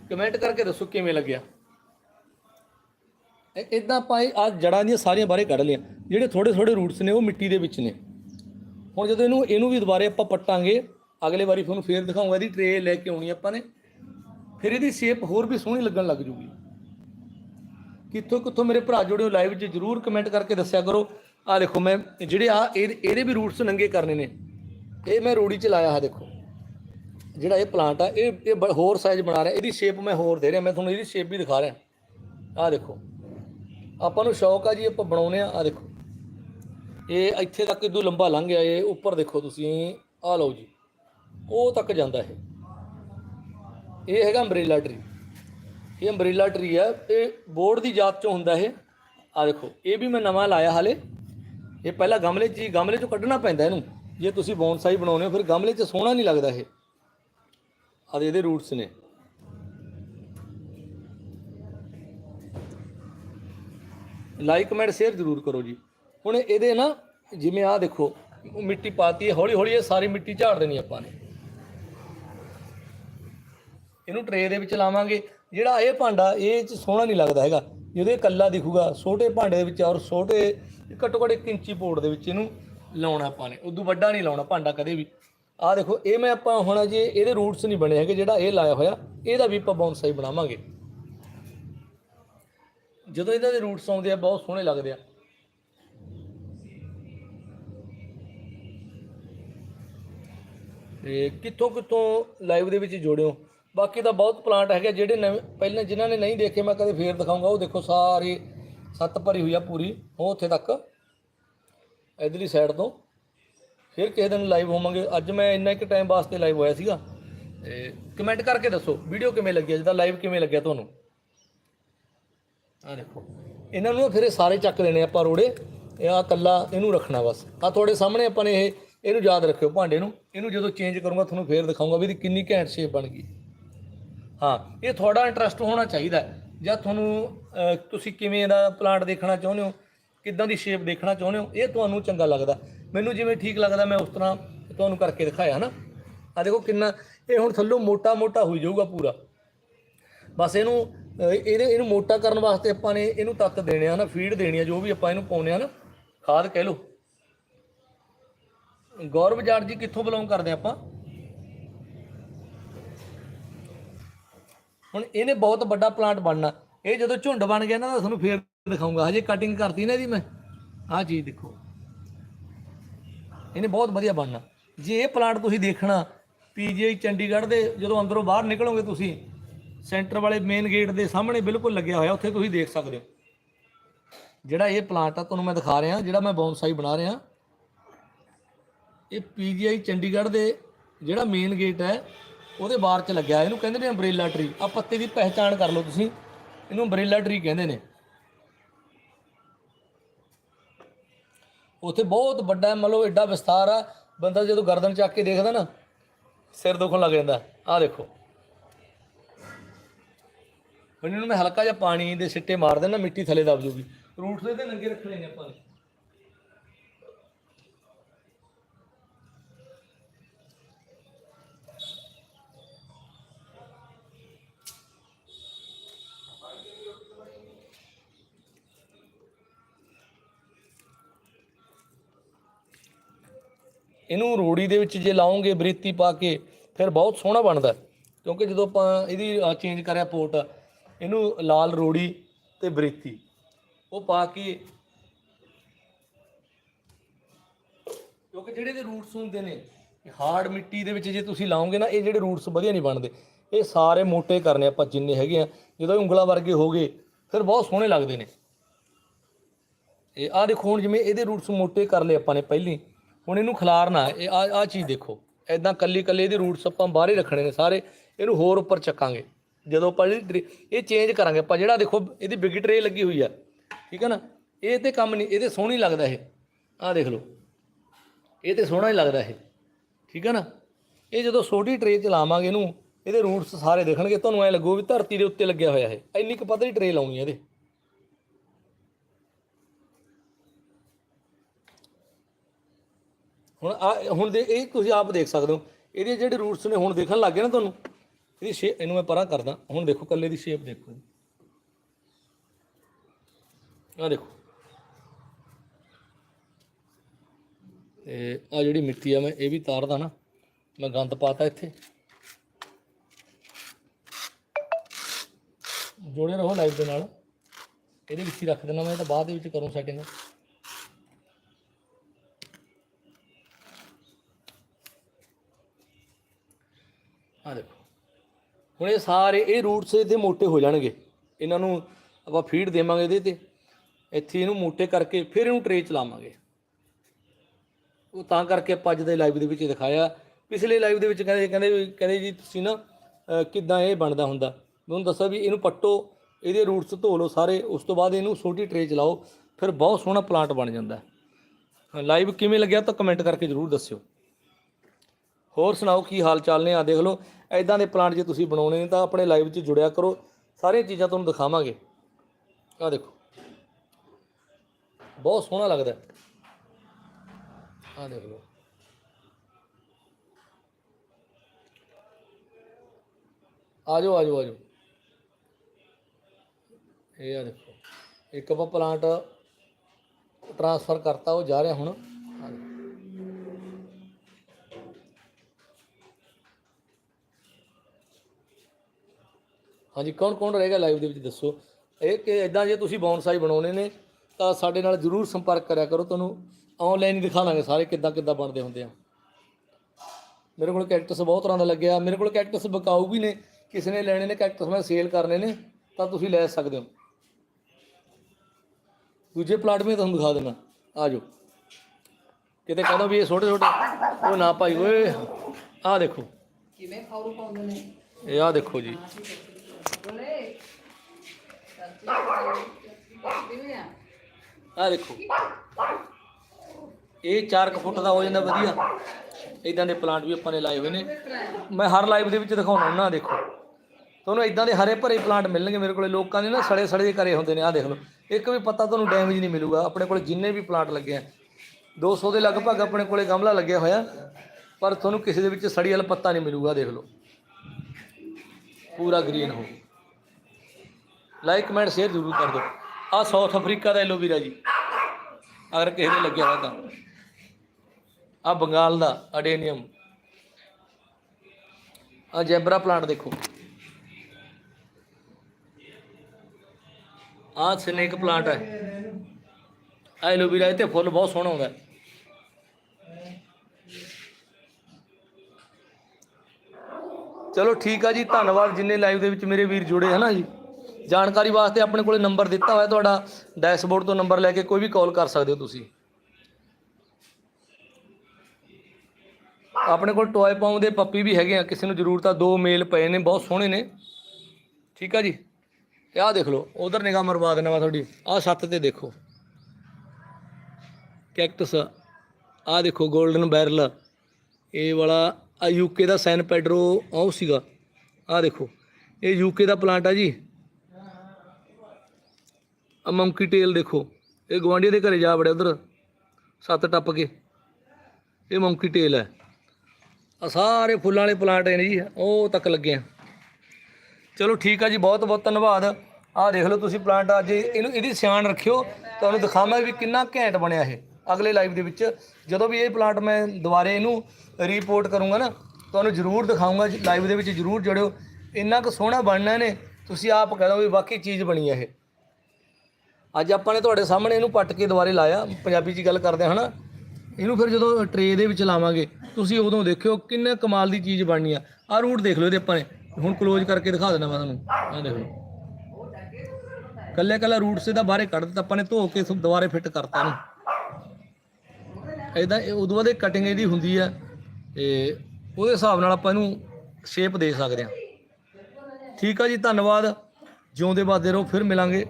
ਕਮੈਂਟ ਕਰਕੇ ਦੱਸੋ ਕਿਵੇਂ ਲੱਗਿਆ। ਇਦਾਂ ਆਪਾਂ ਆ ਜੜਾਂ ਦੀਆਂ ਸਾਰੀਆਂ ਬਾਰੇ ਕੱਢ ਲਿਆ ਜਿਹੜੇ ਥੋੜੇ ਥੋੜੇ ਰੂਟਸ ਨੇ, ਉਹ ਮਿੱਟੀ ਦੇ ਵਿੱਚ ਨੇ। ਹੁਣ ਜਦੋਂ ਇਹਨੂੰ ਇਹਨੂੰ ਵੀ ਦੁਬਾਰੇ ਆਪਾਂ ਪੱਟਾਂਗੇ, ਅਗਲੇ ਵਾਰੀ ਤੁਹਾਨੂੰ ਫੇਰ ਦਿਖਾਉਂਗਾ ਇਹਦੀ ਟਰੇ ਲੈ ਕੇ ਆਉਣੀ ਆਪਾਂ ਨੇ। ਫਿਰ ਇਹਦੀ ਸ਼ੇਪ ਹੋਰ ਵੀ ਸੋਹਣੀ ਲੱਗਣ ਲੱਗ ਜੂਗੀ। ਕਿੱਥੋਂ ਕਿੱਥੋਂ ਮੇਰੇ ਭਰਾ ਜੁੜੇ ਲਾਈਵ 'ਚ ਜਰੂਰ ਕਮੈਂਟ ਕਰਕੇ ਦੱਸਿਆ ਕਰੋ। ਆ ਦੇਖੋ ਮੈਂ, ਜਿਹੜੇ ਆ ਇਹਦੇ ਵੀ ਰੂਟਸ ਨੰਗੇ ਕਰਨੇ ਨੇ। ਇਹ ਮੈਂ ਰੋੜੀ 'ਚ ਲਾਇਆ ਆ ਦੇਖੋ। ਜਿਹੜਾ ਇਹ ਪਲਾਂਟ ਆ, ਇਹ ਇਹ ਬ- ਹੋਰ ਸਾਈਜ਼ ਬਣਾ ਰਿਹਾ। ਇਹਦੀ ਸ਼ੇਪ ਮੈਂ ਹੋਰ ਦੇ ਰਿਹਾ। ਮੈਂ ਤੁਹਾਨੂੰ ਇਹਦੀ ਸ਼ੇਪ ਵੀ ਦਿਖਾ ਰਿਹਾ। ਆ ਦੇਖੋ। ਆਪਾਂ ਨੂੰ ਸ਼ੌਕ ਆ ਜੀ ਆਪਾਂ ਬਣਾਉਨੇ ਆ। ਆ ਦੇਖੋ। ਇਹ ਇੱਥੇ ਤੱਕ ਇਦੋਂ ਲੰਬਾ ਲੰਘ ਗਿਆ, ਇਹ ਉੱਪਰ ਦੇਖੋ ਤੁਸੀਂ ਆ ਲਓ ਜੀ, ਉਹ ਤੱਕ ਜਾਂਦਾ ਇਹ। ਇਹ ਹੈਗਾ ਅੰਬ੍ਰੇਲਾ ਟਰੀ ਇਹ ਅੰਬ੍ਰੇਲਾ ਟਰੀ ਹੈ ਇਹ ਬੋਰਡ ਦੀ ਜਾਤ ਚੋਂ ਹੁੰਦਾ ਇਹ। ਆ ਦੇਖੋ, ਇਹ ਵੀ ਮੈਂ ਨਵਾਂ ਲਾਇਆ ਹਾਲੇ। ਇਹ ਪਹਿਲਾਂ ਗਮਲੇ 'ਚ ਹੀ, ਗਮਲੇ 'ਚੋਂ ਕੱਢਣਾ ਪੈਂਦਾ ਇਹਨੂੰ। ਜੇ ਤੁਸੀਂ ਬੌਨਸਾਈ ਬਣਾਉਨੇ ਹੋ, ਫਿਰ ਗਮਲੇ 'ਚ ਸੋਹਣਾ ਨਹੀਂ ਲੱਗਦਾ ਇਹ। ਆ ਇਹਦੇ ਰੂਟਸ ਨੇ। ਲਾਈਕ ਕਮੈਂਟ ਸ਼ੇਅਰ ਜ਼ਰੂਰ ਕਰੋ ਜੀ। ਹੁਣ ਇਹਦੇ ਨਾ ਜਿਵੇਂ ਆਹ ਦੇਖੋ, ਮਿੱਟੀ ਪਾਤੀ ਹੈ ਹੌਲੀ ਹੌਲੀ ਇਹ ਸਾਰੀ ਮਿੱਟੀ ਝਾੜ ਦੇਣੀ ਆਪਾਂ ਨੇ। ਇਹਨੂੰ ਟਰੇ ਦੇ ਵਿੱਚ ਲਾਵਾਂਗੇ। ਜਿਹੜਾ ਇਹ ਭਾਂਡਾ, ਇਹ ਚ ਸੋਹਣਾ ਨਹੀਂ ਲੱਗਦਾ ਹੈਗਾ। ਜਦੋਂ ਇਹ ਕੱਲਾ ਦਿਖੂਗਾ, ਛੋਟੇ ਭਾਂਡੇ ਦੇ ਵਿੱਚ ਔਰ ਛੋਟੇ ਘੱਟੋ ਘੱਟ 1 ਇੰਚੀ ਪੋੜ ਦੇ ਵਿੱਚ ਇਹਨੂੰ ਲਾਉਣਾ ਆਪਾਂ ਨੇ। ਉਦੋਂ ਵੱਡਾ ਨਹੀਂ ਲਾਉਣਾ ਭਾਂਡਾ ਕਦੇ ਵੀ। ਆਹ ਦੇਖੋ, ਇਹ ਮੈਂ ਆਪਾਂ ਹੁਣ ਜੇ ਇਹਦੇ ਰੂਟਸ ਨਹੀਂ ਬਣੇ ਹੈਗੇ, ਜਿਹੜਾ ਇਹ ਲਾਇਆ ਹੋਇਆ, ਇਹਦਾ ਵੀ ਆਪਾਂ ਬੌਨਸਾਈ ਬਣਾਵਾਂਗੇ। ਜਦੋਂ ਇਹਨਾਂ ਦੇ ਰੂਟਸ ਆਉਂਦੇ ਆ, ਬਹੁਤ ਸੋਹਣੇ ਲੱਗਦੇ ਆ। ਤੇ ਕਿੱਥੋਂ ਕਿੱਥੋਂ ਲਾਈਵ ਦੇ ਵਿੱਚ ਜੋੜਿਓ? ਬਾਕੀ ਤਾਂ ਬਹੁਤ ਪਲਾਂਟ ਹੈਗੇ ਜਿਹੜੇ ਨਵੇਂ, ਪਹਿਲਾਂ ਜਿਨ੍ਹਾਂ ਨੇ ਨਹੀਂ ਦੇਖੇ, ਮੈਂ ਕਦੇ ਫੇਰ ਦਿਖਾਉਂਗਾ। ਉਹ ਦੇਖੋ ਸਾਰੇ ਸੱਤ ਭਰੀ ਹੋਈ ਆ ਪੂਰੀ, ਉਹ ਉੱਥੇ ਤੱਕ, ਇਧਰਲੀ ਸਾਈਡ ਤੋਂ। ਫਿਰ ਕਿਸੇ ਦਿਨ ਲਾਈਵ ਹੋਵਾਂਗੇ। ਅੱਜ ਮੈਂ ਇੰਨਾ ਇੱਕ ਟਾਈਮ ਵਾਸਤੇ ਲਾਈਵ ਹੋਇਆ ਸੀਗਾ। ਤੇ ਕਮੈਂਟ ਕਰਕੇ ਦੱਸੋ ਵੀਡੀਓ ਕਿਵੇਂ ਲੱਗੀ ਜਿਹਦਾ ਲਾਈਵ ਕਿਵੇਂ ਲੱਗਿਆ ਤੁਹਾਨੂੰ? ਆ ਦੇਖੋ, ਇਹਨਾਂ ਨੂੰ ਨਾ ਫਿਰ ਇਹ ਸਾਰੇ ਚੱਕ ਲੈਣੇ ਆਪਾਂ ਰੋੜੇ। ਇਹ ਆ ਕੱਲਾ ਇਹਨੂੰ ਰੱਖਣਾ ਬਸ। ਆ ਤੁਹਾਡੇ ਸਾਹਮਣੇ ਆਪਾਂ ਨੇ ਇਹ ਇਹਨੂੰ ਯਾਦ ਰੱਖਿਓ ਭਾਂਡੇ ਨੂੰ, ਇਹਨੂੰ ਜਦੋਂ ਚੇਂਜ ਕਰੂੰਗਾ ਤੁਹਾਨੂੰ ਫੇਰ ਦਿਖਾਊਂਗਾ ਵੀ ਇਹਦੀ ਕਿੰਨੀ ਘੈਂਟ ਸ਼ੇਪ ਬਣ ਗਈ। ਹਾਂ, ਇਹ ਤੁਹਾਡਾ ਇੰਟਰਸਟ ਹੋਣਾ ਚਾਹੀਦਾ ਜਾਂ ਤੁਹਾਨੂੰ ਤੁਸੀਂ ਕਿਵੇਂ ਦਾ ਪਲਾਂਟ ਦੇਖਣਾ ਚਾਹੁੰਦੇ ਹੋ, ਕਿੱਦਾਂ ਦੀ ਸ਼ੇਪ ਦੇਖਣਾ ਚਾਹੁੰਦੇ ਹੋ, ਇਹ ਤੁਹਾਨੂੰ ਚੰਗਾ ਲੱਗਦਾ ਮੈਨੂੰ ਜਿਵੇਂ ਠੀਕ ਲੱਗਦਾ, ਮੈਂ ਉਸ ਤਰ੍ਹਾਂ ਤੁਹਾਨੂੰ ਕਰਕੇ ਦਿਖਾਇਆ ਨਾ। ਆ ਦੇਖੋ ਕਿੰਨਾ, ਇਹ ਹੁਣ ਥੱਲੋਂ ਮੋਟਾ ਮੋਟਾ ਹੋਈ ਜਾਊਗਾ ਪੂਰਾ। ਬਸ ਇਹਨੂੰ ਇਹਦੇ, ਇਹਨੂੰ ਮੋਟਾ ਕਰਨ ਵਾਸਤੇ ਆਪਾਂ ਨੇ ਇਹਨੂੰ ਤੱਤ ਦੇਣੇ ਆ ਨਾ ਫੀਡ ਦੇਣੀ ਆ, ਜੋ ਵੀ ਆਪਾਂ ਇਹਨੂੰ ਪਾਉਨੇ ਆ ਨਾ, ਖਾਦ ਕਹਿ ਲਓ। ਗੌਰਵ ਜਾਟ ਜੀ ਕਿੱਥੋਂ ਬਿਲੋਂਗ ਕਰਦੇ ਆਪਾਂ? ਹੁਣ ਇਹਨੇ ਬਹੁਤ ਵੱਡਾ ਪਲਾਂਟ ਬਣਨਾ। ਇਹ ਜਦੋਂ ਝੁੰਡ ਬਣ ਗਿਆ ਨਾ, ਤਾਂ ਤੁਹਾਨੂੰ ਫੇਰ ਦਿਖਾਉਂਗਾ। ਹਜੇ ਕਟਿੰਗ ਕਰਤੀ ਨਾ ਇਹਦੀ ਮੈਂ। ਆਹ ਚੀਜ਼ ਦੇਖੋ। ਇਹਨੇ ਬਹੁਤ ਵਧੀਆ ਬਣਨਾ। ਜੇ ਇਹ ਪਲਾਂਟ ਤੁਸੀਂ ਦੇਖਣਾ ਪੀਜੀਆਈ ਚੰਡੀਗੜ੍ਹ ਦੇ ਜਦੋਂ ਅੰਦਰੋਂ ਬਾਹਰ ਨਿਕਲੋਗੇ ਤੁਸੀਂ ਸੈਂਟਰ ਵਾਲੇ ਮੇਨ ਗੇਟ ਦੇ ਸਾਹਮਣੇ ਬਿਲਕੁਲ ਲੱਗਿਆ ਹੋਇਆ, ਉੱਥੇ ਤੁਸੀਂ ਦੇਖ ਸਕਦੇ ਹੋ। ਜਿਹੜਾ ਇਹ ਪਲਾਂਟ ਆ, ਤੁਹਾਨੂੰ ਮੈਂ ਦਿਖਾ ਰਿਹਾ, ਜਿਹੜਾ ਮੈਂ ਬੌਨਸਾਈ ਬਣਾ ਰਿਹਾ। ਇਹ ਪੀਜੀਆਈ ਚੰਡੀਗੜ੍ਹ ਦੇ ਜਿਹੜਾ ਮੇਨ ਗੇਟ ਹੈ, ਉਹਦੇ ਬਾਹਰ 'ਚ ਲੱਗਿਆ। ਇਹਨੂੰ ਕਹਿੰਦੇ ਨੇ ਅੰਬ੍ਰੇਲਾ ਟਰੀ ਆ ਪੱਤੇ ਦੀ ਪਹਿਚਾਣ ਕਰ ਲਓ ਤੁਸੀਂ। ਇਹਨੂੰ ਅੰਬ੍ਰੇਲਾ ਟਰੀ ਕਹਿੰਦੇ ਨੇ। ਉੱਥੇ ਬਹੁਤ ਵੱਡਾ ਮਤਲਬ ਐਡਾ ਵਿਸਤਾਰ ਆ। ਬੰਦਾ ਜਦੋਂ ਗਰਦਨ ਚੱਕ ਕੇ ਦੇਖਦਾ ਨਾ, ਸਿਰ ਦੁਖਣ ਲੱਗ ਜਾਂਦਾ। ਆਹ ਦੇਖੋ। ਹੁਣ ਇਹਨੂੰ ਮੈਂ ਹਲਕਾ ਜਿਹਾ ਪਾਣੀ ਦੇ ਸਿੱਟੇ ਮਾਰ ਦੇਣਾ ਮਿੱਟੀ ਥੱਲੇ ਦਬ ਜੂਗੀ ਰੂਟਸ ਇਹਦੇ ਨੰਗੇ ਰੱਖਣੇ ਨੇ ਆਪਾਂ। ਨੇ ਇਹਨੂੰ ਰੋੜੀ ਦੇ ਵਿੱਚ ਜੇ ਲਾਉਂਗੇ, ਬਰੀਤੀ ਪਾ ਕੇ, ਫਿਰ ਬਹੁਤ ਸੋਹਣਾ ਬਣਦਾ। ਕਿਉਂਕਿ ਜਦੋਂ ਆਪਾਂ ਇਹਦੀ ਚੇਂਜ ਕਰਿਆ ਪੋਰਟ ਇਹਨੂੰ ਲਾਲ ਰੋੜੀ ਤੇ ਬਰੀਤੀ, ਉਹ ਪਾ ਕੇ, ਕਿਉਂਕਿ ਜਿਹੜੇ ਦੇ ਰੂਟਸ ਹੁੰਦੇ ਨੇ ਹਾਰਡ ਮਿੱਟੀ ਦੇ ਵਿੱਚ ਜੇ ਤੁਸੀਂ ਲਾਓਗੇ ਨਾ, ਇਹ ਜਿਹੜੇ ਰੂਟਸ ਵਧੀਆ ਨਹੀਂ ਬਣਦੇ। ਇਹ ਸਾਰੇ ਮੋਟੇ ਕਰਨੇ ਆਪਾਂ ਜਿੰਨੇ ਹੈਗੇ ਆ। ਜਦੋਂ ਇਹ ਉਂਗਲਾਂ ਵਰਗੇ ਹੋ ਗਏ, ਫਿਰ ਬਹੁਤ ਸੋਹਣੇ ਲੱਗਦੇ ਨੇ। ਇਹ ਆ ਦੇਖੋ ਹੁਣ ਜਿਵੇਂ ਇਹਦੇ ਰੂਟਸ ਮੋਟੇ ਕਰ ਲਏ ਆਪਾਂ ਨੇ ਪਹਿਲੀ। ਹੁਣ ਇਹਨੂੰ ਖਿਲਾਰਨਾ ਇਹ ਆ ਆ ਚੀਜ਼ ਦੇਖੋ। ਐਦਾਂ ਕੱਲੀ ਕੱਲੀ ਇਹਦੇ ਰੂਟਸ ਆਪਾਂ ਬਾਹਰ ਹੀ ਰੱਖਣੇ ਨੇ ਸਾਰੇ, ਇਹਨੂੰ ਹੋਰ ਉੱਪਰ ਚੱਕਾਂਗੇ। ਜਦੋਂ ਆਪਾਂ ਇਹਦੀ ਟਰੇ- ਇਹ ਚੇਂਜ ਕਰਾਂਗੇ, ਆਪਾਂ ਜਿਹੜਾ ਦੇਖੋ, ਇਹਦੀ ਬਿਗ ਟਰੇ ਲੱਗੀ ਹੋਈ ਆ, ਠੀਕ ਹੈ ਨਾ? ਇਹ ਤੇ ਕੰਮ ਨਹੀਂ ਇਹਦੇ ਸੋਹਣੀ ਲੱਗਦਾ ਇਹ। ਆਹ ਦੇਖ ਲਓ। ਇਹ ਤੇ ਸੋਹਣਾ ਹੀ ਲੱਗਦਾ ਇਹ, ਠੀਕ ਹੈ ਨਾ? ਇਹ ਜਦੋਂ ਛੋਟੀ ਟਰੇ ਚ ਲਾਵਾਂਗੇ ਇਹਨੂੰ, ਇਹਦੇ ਰੂਟਸ ਸਾਰੇ ਦੇਖਣਗੇ, ਤੁਹਾਨੂੰ ਐ ਲੱਗੂ ਵੀ ਧਰਤੀ ਦੇ ਉੱਤੇ ਲੱਗਿਆ ਹੋਇਆ ਇਹ। ਇੰਨੀ ਕੁ ਪਤਲੀ ਟਰੇ ਲਾਉਣੀ ਹੈ ਇਹਦੇ। ਹੁਣ ਆ, ਹੁਣ ਦੇ, ਇਹ ਤੁਸੀਂ ਆਪ ਦੇਖ ਸਕਦੇ ਹੋ। ਇਹਦੇ ਜਿਹੜੇ ਰੂਟਸ ਨੇ, ਹੁਣ ਦੇਖਣ ਲੱਗ ਗਏ ਨਾ ਤੁਹਾਨੂੰ? ਇਹਦੀ ਸ਼ੇ ਇਹਨੂੰ ਮੈਂ ਪਰਾਂ ਕਰਦਾ। ਹੁਣ ਦੇਖੋ ਕੱਲੇ ਦੀ ਸ਼ੇਪ ਦੇਖੋ ਜੀ ਆ ਦੇਖੋ। ਤੇ ਆ ਜਿਹੜੀ ਮਿੱਟੀ ਆ, ਮੈਂ ਇਹ ਵੀ ਤਾਰਦਾ ਨਾ। ਮੈਂ ਗੰਦ ਪਾਤਾ ਇੱਥੇ। ਜੋੜੇ ਰਹੋ ਲਾਈਵ ਦੇ ਨਾਲ। ਇਹਦੇ ਵਿੱਚ ਹੀ ਰੱਖ ਦੇਣਾ ਮੈਂ ਤਾਂ ਬਾਅਦ ਦੇ ਵਿੱਚ ਕਰੂੰ ਸੈਟਿੰਗ ਆ ਦੇਖੋ। ਹੁਣ ਇਹ ਸਾਰੇ ਇਹ ਰੂਟਸ ਇਹਦੇ ਮੋਟੇ ਹੋ ਜਾਣਗੇ। ਇਹਨਾਂ ਨੂੰ ਆਪਾਂ ਫੀਡ ਦੇਵਾਂਗੇ ਇਹਦੇ ਤੇ। ਇੱਥੇ ਇਹਨੂੰ ਮੋਟੇ ਕਰਕੇ ਫਿਰ ਇਹਨੂੰ ਟਰੇ ਚਲਾਵਾਂਗੇ ਉਹ ਤਾਂ ਕਰਕੇ ਆਪਾਂ ਅੱਜ ਦੇ ਲਾਈਵ ਦੇ ਵਿੱਚ ਦਿਖਾਇਆ। ਪਿਛਲੇ ਲਾਈਵ ਦੇ ਵਿੱਚ ਕਹਿੰਦੇ ਕਹਿੰਦੇ ਵੀ- ਕਹਿੰਦੇ ਜੀ ਤੁਸੀਂ ਨਾ ਅਹ, ਕਿੱਦਾਂ ਇਹ ਬਣਦਾ ਹੁੰਦਾ। ਮੈਂ ਦੱਸਿਆ ਵੀ ਇਹਨੂੰ ਪੱਟੋ ਇਹਦੇ ਰੂਟਸ ਧੋ ਲਓ ਸਾਰੇ। ਉਸ ਤੋਂ ਬਾਅਦ ਇਹਨੂੰ ਛੋਟੀ ਟਰੇ ਚਲਾਓ ਫਿਰ ਬਹੁਤ ਸੋਹਣਾ ਪਲਾਂਟ ਬਣ ਜਾਂਦਾ। ਲਾਈਵ ਕਿਵੇਂ ਲੱਗਿਆ ਤਾਂ ਕਮੈਂਟ ਕਰਕੇ ਜ਼ਰੂਰ ਦੱਸਿਓ। ਹੋਰ ਸੁਣਾਓ ਕੀ ਹਾਲ ਚਾਲ ਨੇ? ਆ ਦੇਖ ਲਓ। ਐਦਾਂ ਦੇ ਪਲਾਂਟ ਜੇ ਤੁਸੀਂ ਬਣਾਉਣੇ ਨੇ ਤਾਂ ਆਪਣੇ ਲਾਈਵ 'ਚ ਜੁੜਿਆ ਕਰੋ। ਸਾਰੀਆਂ ਚੀਜ਼ਾਂ ਤੁਹਾਨੂੰ ਦਿਖਾਵਾਂਗੇ। ਆ ਦੇਖੋ। ਬਹੁਤ ਸੋਹਣਾ ਲੱਗਦਾ। ਆ ਦੇਖ। ਲਓ ਆ ਜਾਓ ਆ ਜਾਓ ਆ ਜਾਓ ਇਹ ਆ ਦੇਖੋ। ਇੱਕ ਆਪਾਂ ਪਲਾਂਟ ਟਰਾਂਸਫਰ ਕਰਤਾ, ਉਹ ਜਾ ਰਿਹਾ ਹੁਣ ਆ ਦੇਖੋ। ਹਾਂਜੀ ਕੌਣ ਕੌਣ ਰਹੇਗਾ ਲਾਈਵ ਦੇ ਵਿੱਚ ਦੱਸੋ। ਇਹ ਕਿ ਇਦਾਂ ਜੇ ਤੁਸੀਂ ਬੌਨਸਾਈ ਬਣਾਉਣੇ ਨੇ ਤਾਂ ਸਾਡੇ ਨਾਲ ਜਰੂਰ ਸੰਪਰਕ ਕਰਿਆ ਕਰੋ। ਤੁਹਾਨੂੰ ਆਨਲਾਈਨ ਹੀ ਦਿਖਾਵਾਂਗੇ ਸਾਰੇ ਕਿੱਦਾਂ ਕਿੱਦਾਂ ਬਣਦੇ ਹੁੰਦੇ ਆ। ਮੇਰੇ ਕੋਲ ਕੈਕਟਸ ਬਹੁਤ ਤਰ੍ਹਾਂ ਦਾ ਲੱਗਿਆ। ਮੇਰੇ ਕੋਲ ਕੈਕਟਸ ਬਕਾਊ ਵੀ ਨੇ। ਕਿਸੇ ਨੇ ਲੈਣੇ ਨੇ ਕੈਕਟਸ ਮੈਂ ਸੇਲ ਕਰਨੇ ਨੇ ਤਾਂ ਤੁਸੀਂ ਲੈ ਸਕਦੇ ਹੋ। ਦੂਜੇ ਪਲਾਟ ਵੀ ਤੁਹਾਨੂੰ ਦਿਖਾ ਦੇਣਾ ਆ ਜਾਓ। ਕਿਤੇ ਕਹਿੰਦਾ ਵੀ ਇਹ ਛੋਟੇ ਛੋਟੇ ਉਹ ਨਾ ਭਾਈ ਓਏ ਆਹ ਦੇਖੋ। ਕਿਵੇਂ ਖਾਉਰੂ ਪਾਉਂਦੇ ਨੇ? ਇਹ ਆਹ ਦੇਖੋ ਜੀ। ਆ ਆਹ ਦੇਖੋ। ਇਹ 4 ਫੁੱਟ ਦਾ ਹੋ ਜਾਂਦਾ ਵਧੀਆ। ਇਦਾਂ ਦੇ ਪਲਾਂਟ ਵੀ ਆਪਾਂ ਨੇ ਲਾਏ ਹੋਏ ਨੇ। ਮੈਂ ਹਰ ਲਾਈਵ ਦੇ ਵਿੱਚ ਦਿਖਾਉਣਾ ਉਹਨਾਂ ਦੇਖੋ। ਤੁਹਾਨੂੰ ਇਦਾਂ ਦੇ ਹਰੇ ਭਰੇ ਪਲਾਂਟ ਮਿਲਣਗੇ ਮੇਰੇ ਕੋਲੇ। ਲੋਕਾਂ ਦੇ ਨਾ ਸੜੇ ਸੜੇ ਜਿਹੇ ਕਰੇ ਹੁੰਦੇ ਨੇ, ਆਹ ਦੇਖ ਲਓ। ਇੱਕ ਵੀ ਪੱਤਾ ਤੁਹਾਨੂੰ ਡੈਮੇਜ ਨਹੀਂ ਮਿਲੂਗਾ। ਆਪਣੇ ਕੋਲ ਜਿੰਨੇ ਵੀ ਪਲਾਂਟ ਲੱਗੇ ਆ। 200 ਦੇ ਲਗਭਗ ਆਪਣੇ ਕੋਲੇ ਗਮਲਾ ਲੱਗਿਆ ਹੋਇਆ। ਪਰ ਤੁਹਾਨੂੰ ਕਿਸੇ ਦੇ ਵਿੱਚ ਸੜੀ ਵਾਲਾ ਪੱਤਾ ਨਹੀਂ ਮਿਲੂਗਾ ਦੇਖ ਲਓ। ਪੂਰਾ ਗ੍ਰੀਨ ਹੋ ਲਾਈਕ ਕਮੈਂਟ ਸ਼ੇਅਰ ਜ਼ਰੂਰ ਕਰ ਦਿਓ। ਆ ਸਾਊਥ ਅਫਰੀਕਾ ਦਾ ਐਲੋਵੀਰਾ ਜੀ। ਅਗਰ ਕਿਸੇ ਦੇ ਲੱਗਿਆ ਹੋਇਆ ਤਾਂ। ਆ ਬੰਗਾਲ ਦਾ ਅਡੇਨੀਅਮ ਆ ਜੈਬਰਾ ਪਲਾਂਟ ਦੇਖੋ। ਆ ਸਨੇਕ ਪਲਾਂਟ ਹੈ। ਐਲੋਵੀਰਾ ਇਹ ਤੇ ਫੁੱਲ ਬਹੁਤ ਸੋਹਣਾ ਹੁੰਦਾ ਹੈ। ਚਲੋ ਠੀਕ ਆ ਜੀ, ਧੰਨਵਾਦ ਜਿੰਨੇ ਲਾਈਵ ਦੇ ਵਿੱਚ ਮੇਰੇ ਵੀਰ ਜੁੜੇ, ਹਨਾ ਜੀ? ਜਾਣਕਾਰੀ ਵਾਸਤੇ ਆਪਣੇ ਕੋਲੇ ਨੰਬਰ ਦਿੱਤਾ ਹੋਇਆ ਤੁਹਾਡਾ ਡੈਸ਼ਬੋਰਡ ਤੋਂ ਨੰਬਰ ਲੈ ਕੇ ਕੋਈ ਵੀ ਕਾਲ ਕਰ ਸਕਦੇ ਹੋ ਤੁਸੀਂ। ਆਪਣੇ ਕੋਲ ਟੋਏ ਪਾਉਂ ਦੇ ਪੱਪੀ ਵੀ ਹੈਗੇ ਆ, ਕਿਸੇ ਨੂੰ ਜ਼ਰੂਰਤ ਆ, ਦੋ ਮੇਲ ਪਏ ਨੇ, ਬਹੁਤ ਸੋਹਣੇ ਨੇ। ਠੀਕ ਆ ਜੀ? ਤੇ ਆਹ ਦੇਖ ਲਓ, ਉਧਰ ਨਿਗਾਹ ਮਰਵਾ ਦੇਣਾ ਵਾ ਤੁਹਾਡੀ, ਆਹ ਛੱਤ ਤੇ ਦੇਖੋ। ਕੈਕਟਸ ਆਹ ਦੇਖੋ 골ਡਨ ਬੈਰਲ ਇਹ ਵਾਲਾ ਆ ਯੂਕੇ ਦਾ ਸੈਨ ਪੈਡਰੋ, ਆਹ ਸੀਗਾ। ਆਹ ਦੇਖੋ, ਇਹ ਯੂਕੇ ਦਾ ਪਲਾਂਟ ਆ ਜੀ। ਆ ਮੰਕੀ ਟੇਲ ਦੇਖੋ, ਇਹ ਗਵਾਂਢੀ ਦੇ ਘਰੇ ਜਾ ਵੜਿਆ ਉਧਰ, ਸੱਤ ਟੱਪ ਕੇ। ਇਹ ਮੰਕੀ ਟੇਲ ਹੈ ਆ ਸਾਰੇ ਫੁੱਲਾਂ ਵਾਲੇ ਪਲਾਂਟ ਨੇ ਜੀ, ਉਹ ਤੱਕ ਲੱਗੇ ਆ। ਚਲੋ ਠੀਕ ਆ ਜੀ, ਬਹੁਤ ਬਹੁਤ ਧੰਨਵਾਦ। ਆਹ ਦੇਖ ਲਓ ਤੁਸੀਂ ਪਲਾਂਟ ਅੱਜ ਇਹਨੂੰ, ਇਹਦੀ ਸਿਆਣ ਰੱਖਿਓ, ਤੁਹਾਨੂੰ ਦਿਖਾਵਾਂ ਵੀ ਕਿੰਨਾ ਘੈਂਟ ਬਣਿਆ ਇਹ। ਅਗਲੇ ਲਾਈਵ ਦੇ ਵਿੱਚ। ਜਦੋਂ ਵੀ ਇਹ ਪਲਾਂਟ ਮੈਂ ਦੁਬਾਰੇ ਇਹਨੂੰ ਰਿਪੋਰਟ ਕਰੂੰਗਾ ਨਾ, ਤੁਹਾਨੂੰ ਜ਼ਰੂਰ ਦਿਖਾਊਂਗਾ। ਲਾਈਵ ਦੇ ਵਿੱਚ ਜ਼ਰੂਰ ਜੁੜਿਓ। ਇੰਨਾ ਕੁ ਸੋਹਣਾ ਬਣਨਾ ਨੇ ਤੁਸੀਂ ਆਪ ਕਹਿ ਦੋ ਵੀ ਵਾਕਈ ਚੀਜ਼ ਬਣੀ ਹੈ ਇਹ। ਅੱਜ ਆਪਾਂ ਨੇ ਤੁਹਾਡੇ ਸਾਹਮਣੇ ਇਹਨੂੰ ਪੱਟ ਕੇ ਦੁਬਾਰੇ ਲਾਇਆ, ਪੰਜਾਬੀ 'ਚ ਗੱਲ ਕਰਦੇ ਹਾਂ, ਹਨਾ? ਇਹਨੂੰ ਫਿਰ ਜਦੋਂ ਟਰੇ ਦੇ ਵਿੱਚ ਲਾਵਾਂਗੇ, ਤੁਸੀਂ ਉਦੋਂ ਦੇਖਿਓ ਕਿੰਨੇ ਕਮਾਲ ਦੀ ਚੀਜ਼ ਬਣਨੀ ਆ। ਆਹ ਰੂਟ ਦੇਖ ਲਓ ਇਹਦੇ ਆਪਾਂ ਨੇ। ਹੁਣ ਕਲੋਜ਼ ਕਰਕੇ ਦਿਖਾ ਦੇਣਾ ਮੈਂ ਤੁਹਾਨੂੰ। ਆਹ ਦੇਖ ਲਓ। ਕੱਲੇ ਕੱਲਾ ਰੂਟ ਸੇ ਦਾ ਬਾਹਰੇ ਕੱਢ ਦਿੱਤਾ, ਆਪਾਂ ਨੇ ਧੋ ਕੇ ਦੁਬਾਰੇ ਫਿੱਟ ਕਰਤਾ ਇਹਨੂੰ। ਇਹਦਾ ਉਦੋਂ ਬਾਅਦ ਇਹ ਕਟਿੰਗ ਇਹਦੀ ਹੁੰਦੀ ਆ, ਤੇ ਉਹਦੇ ਹਿਸਾਬ ਨਾਲ ਆਪਾਂ ਇਹਨੂੰ ਸ਼ੇਪ ਦੇ ਸਕਦੇ ਹਾਂ। ਠੀਕ ਆ ਜੀ, ਧੰਨਵਾਦ। ਜਿਉਂਦੇ ਵਾਦੇ ਰਹੋ, ਫਿਰ ਮਿਲਾਂਗੇ।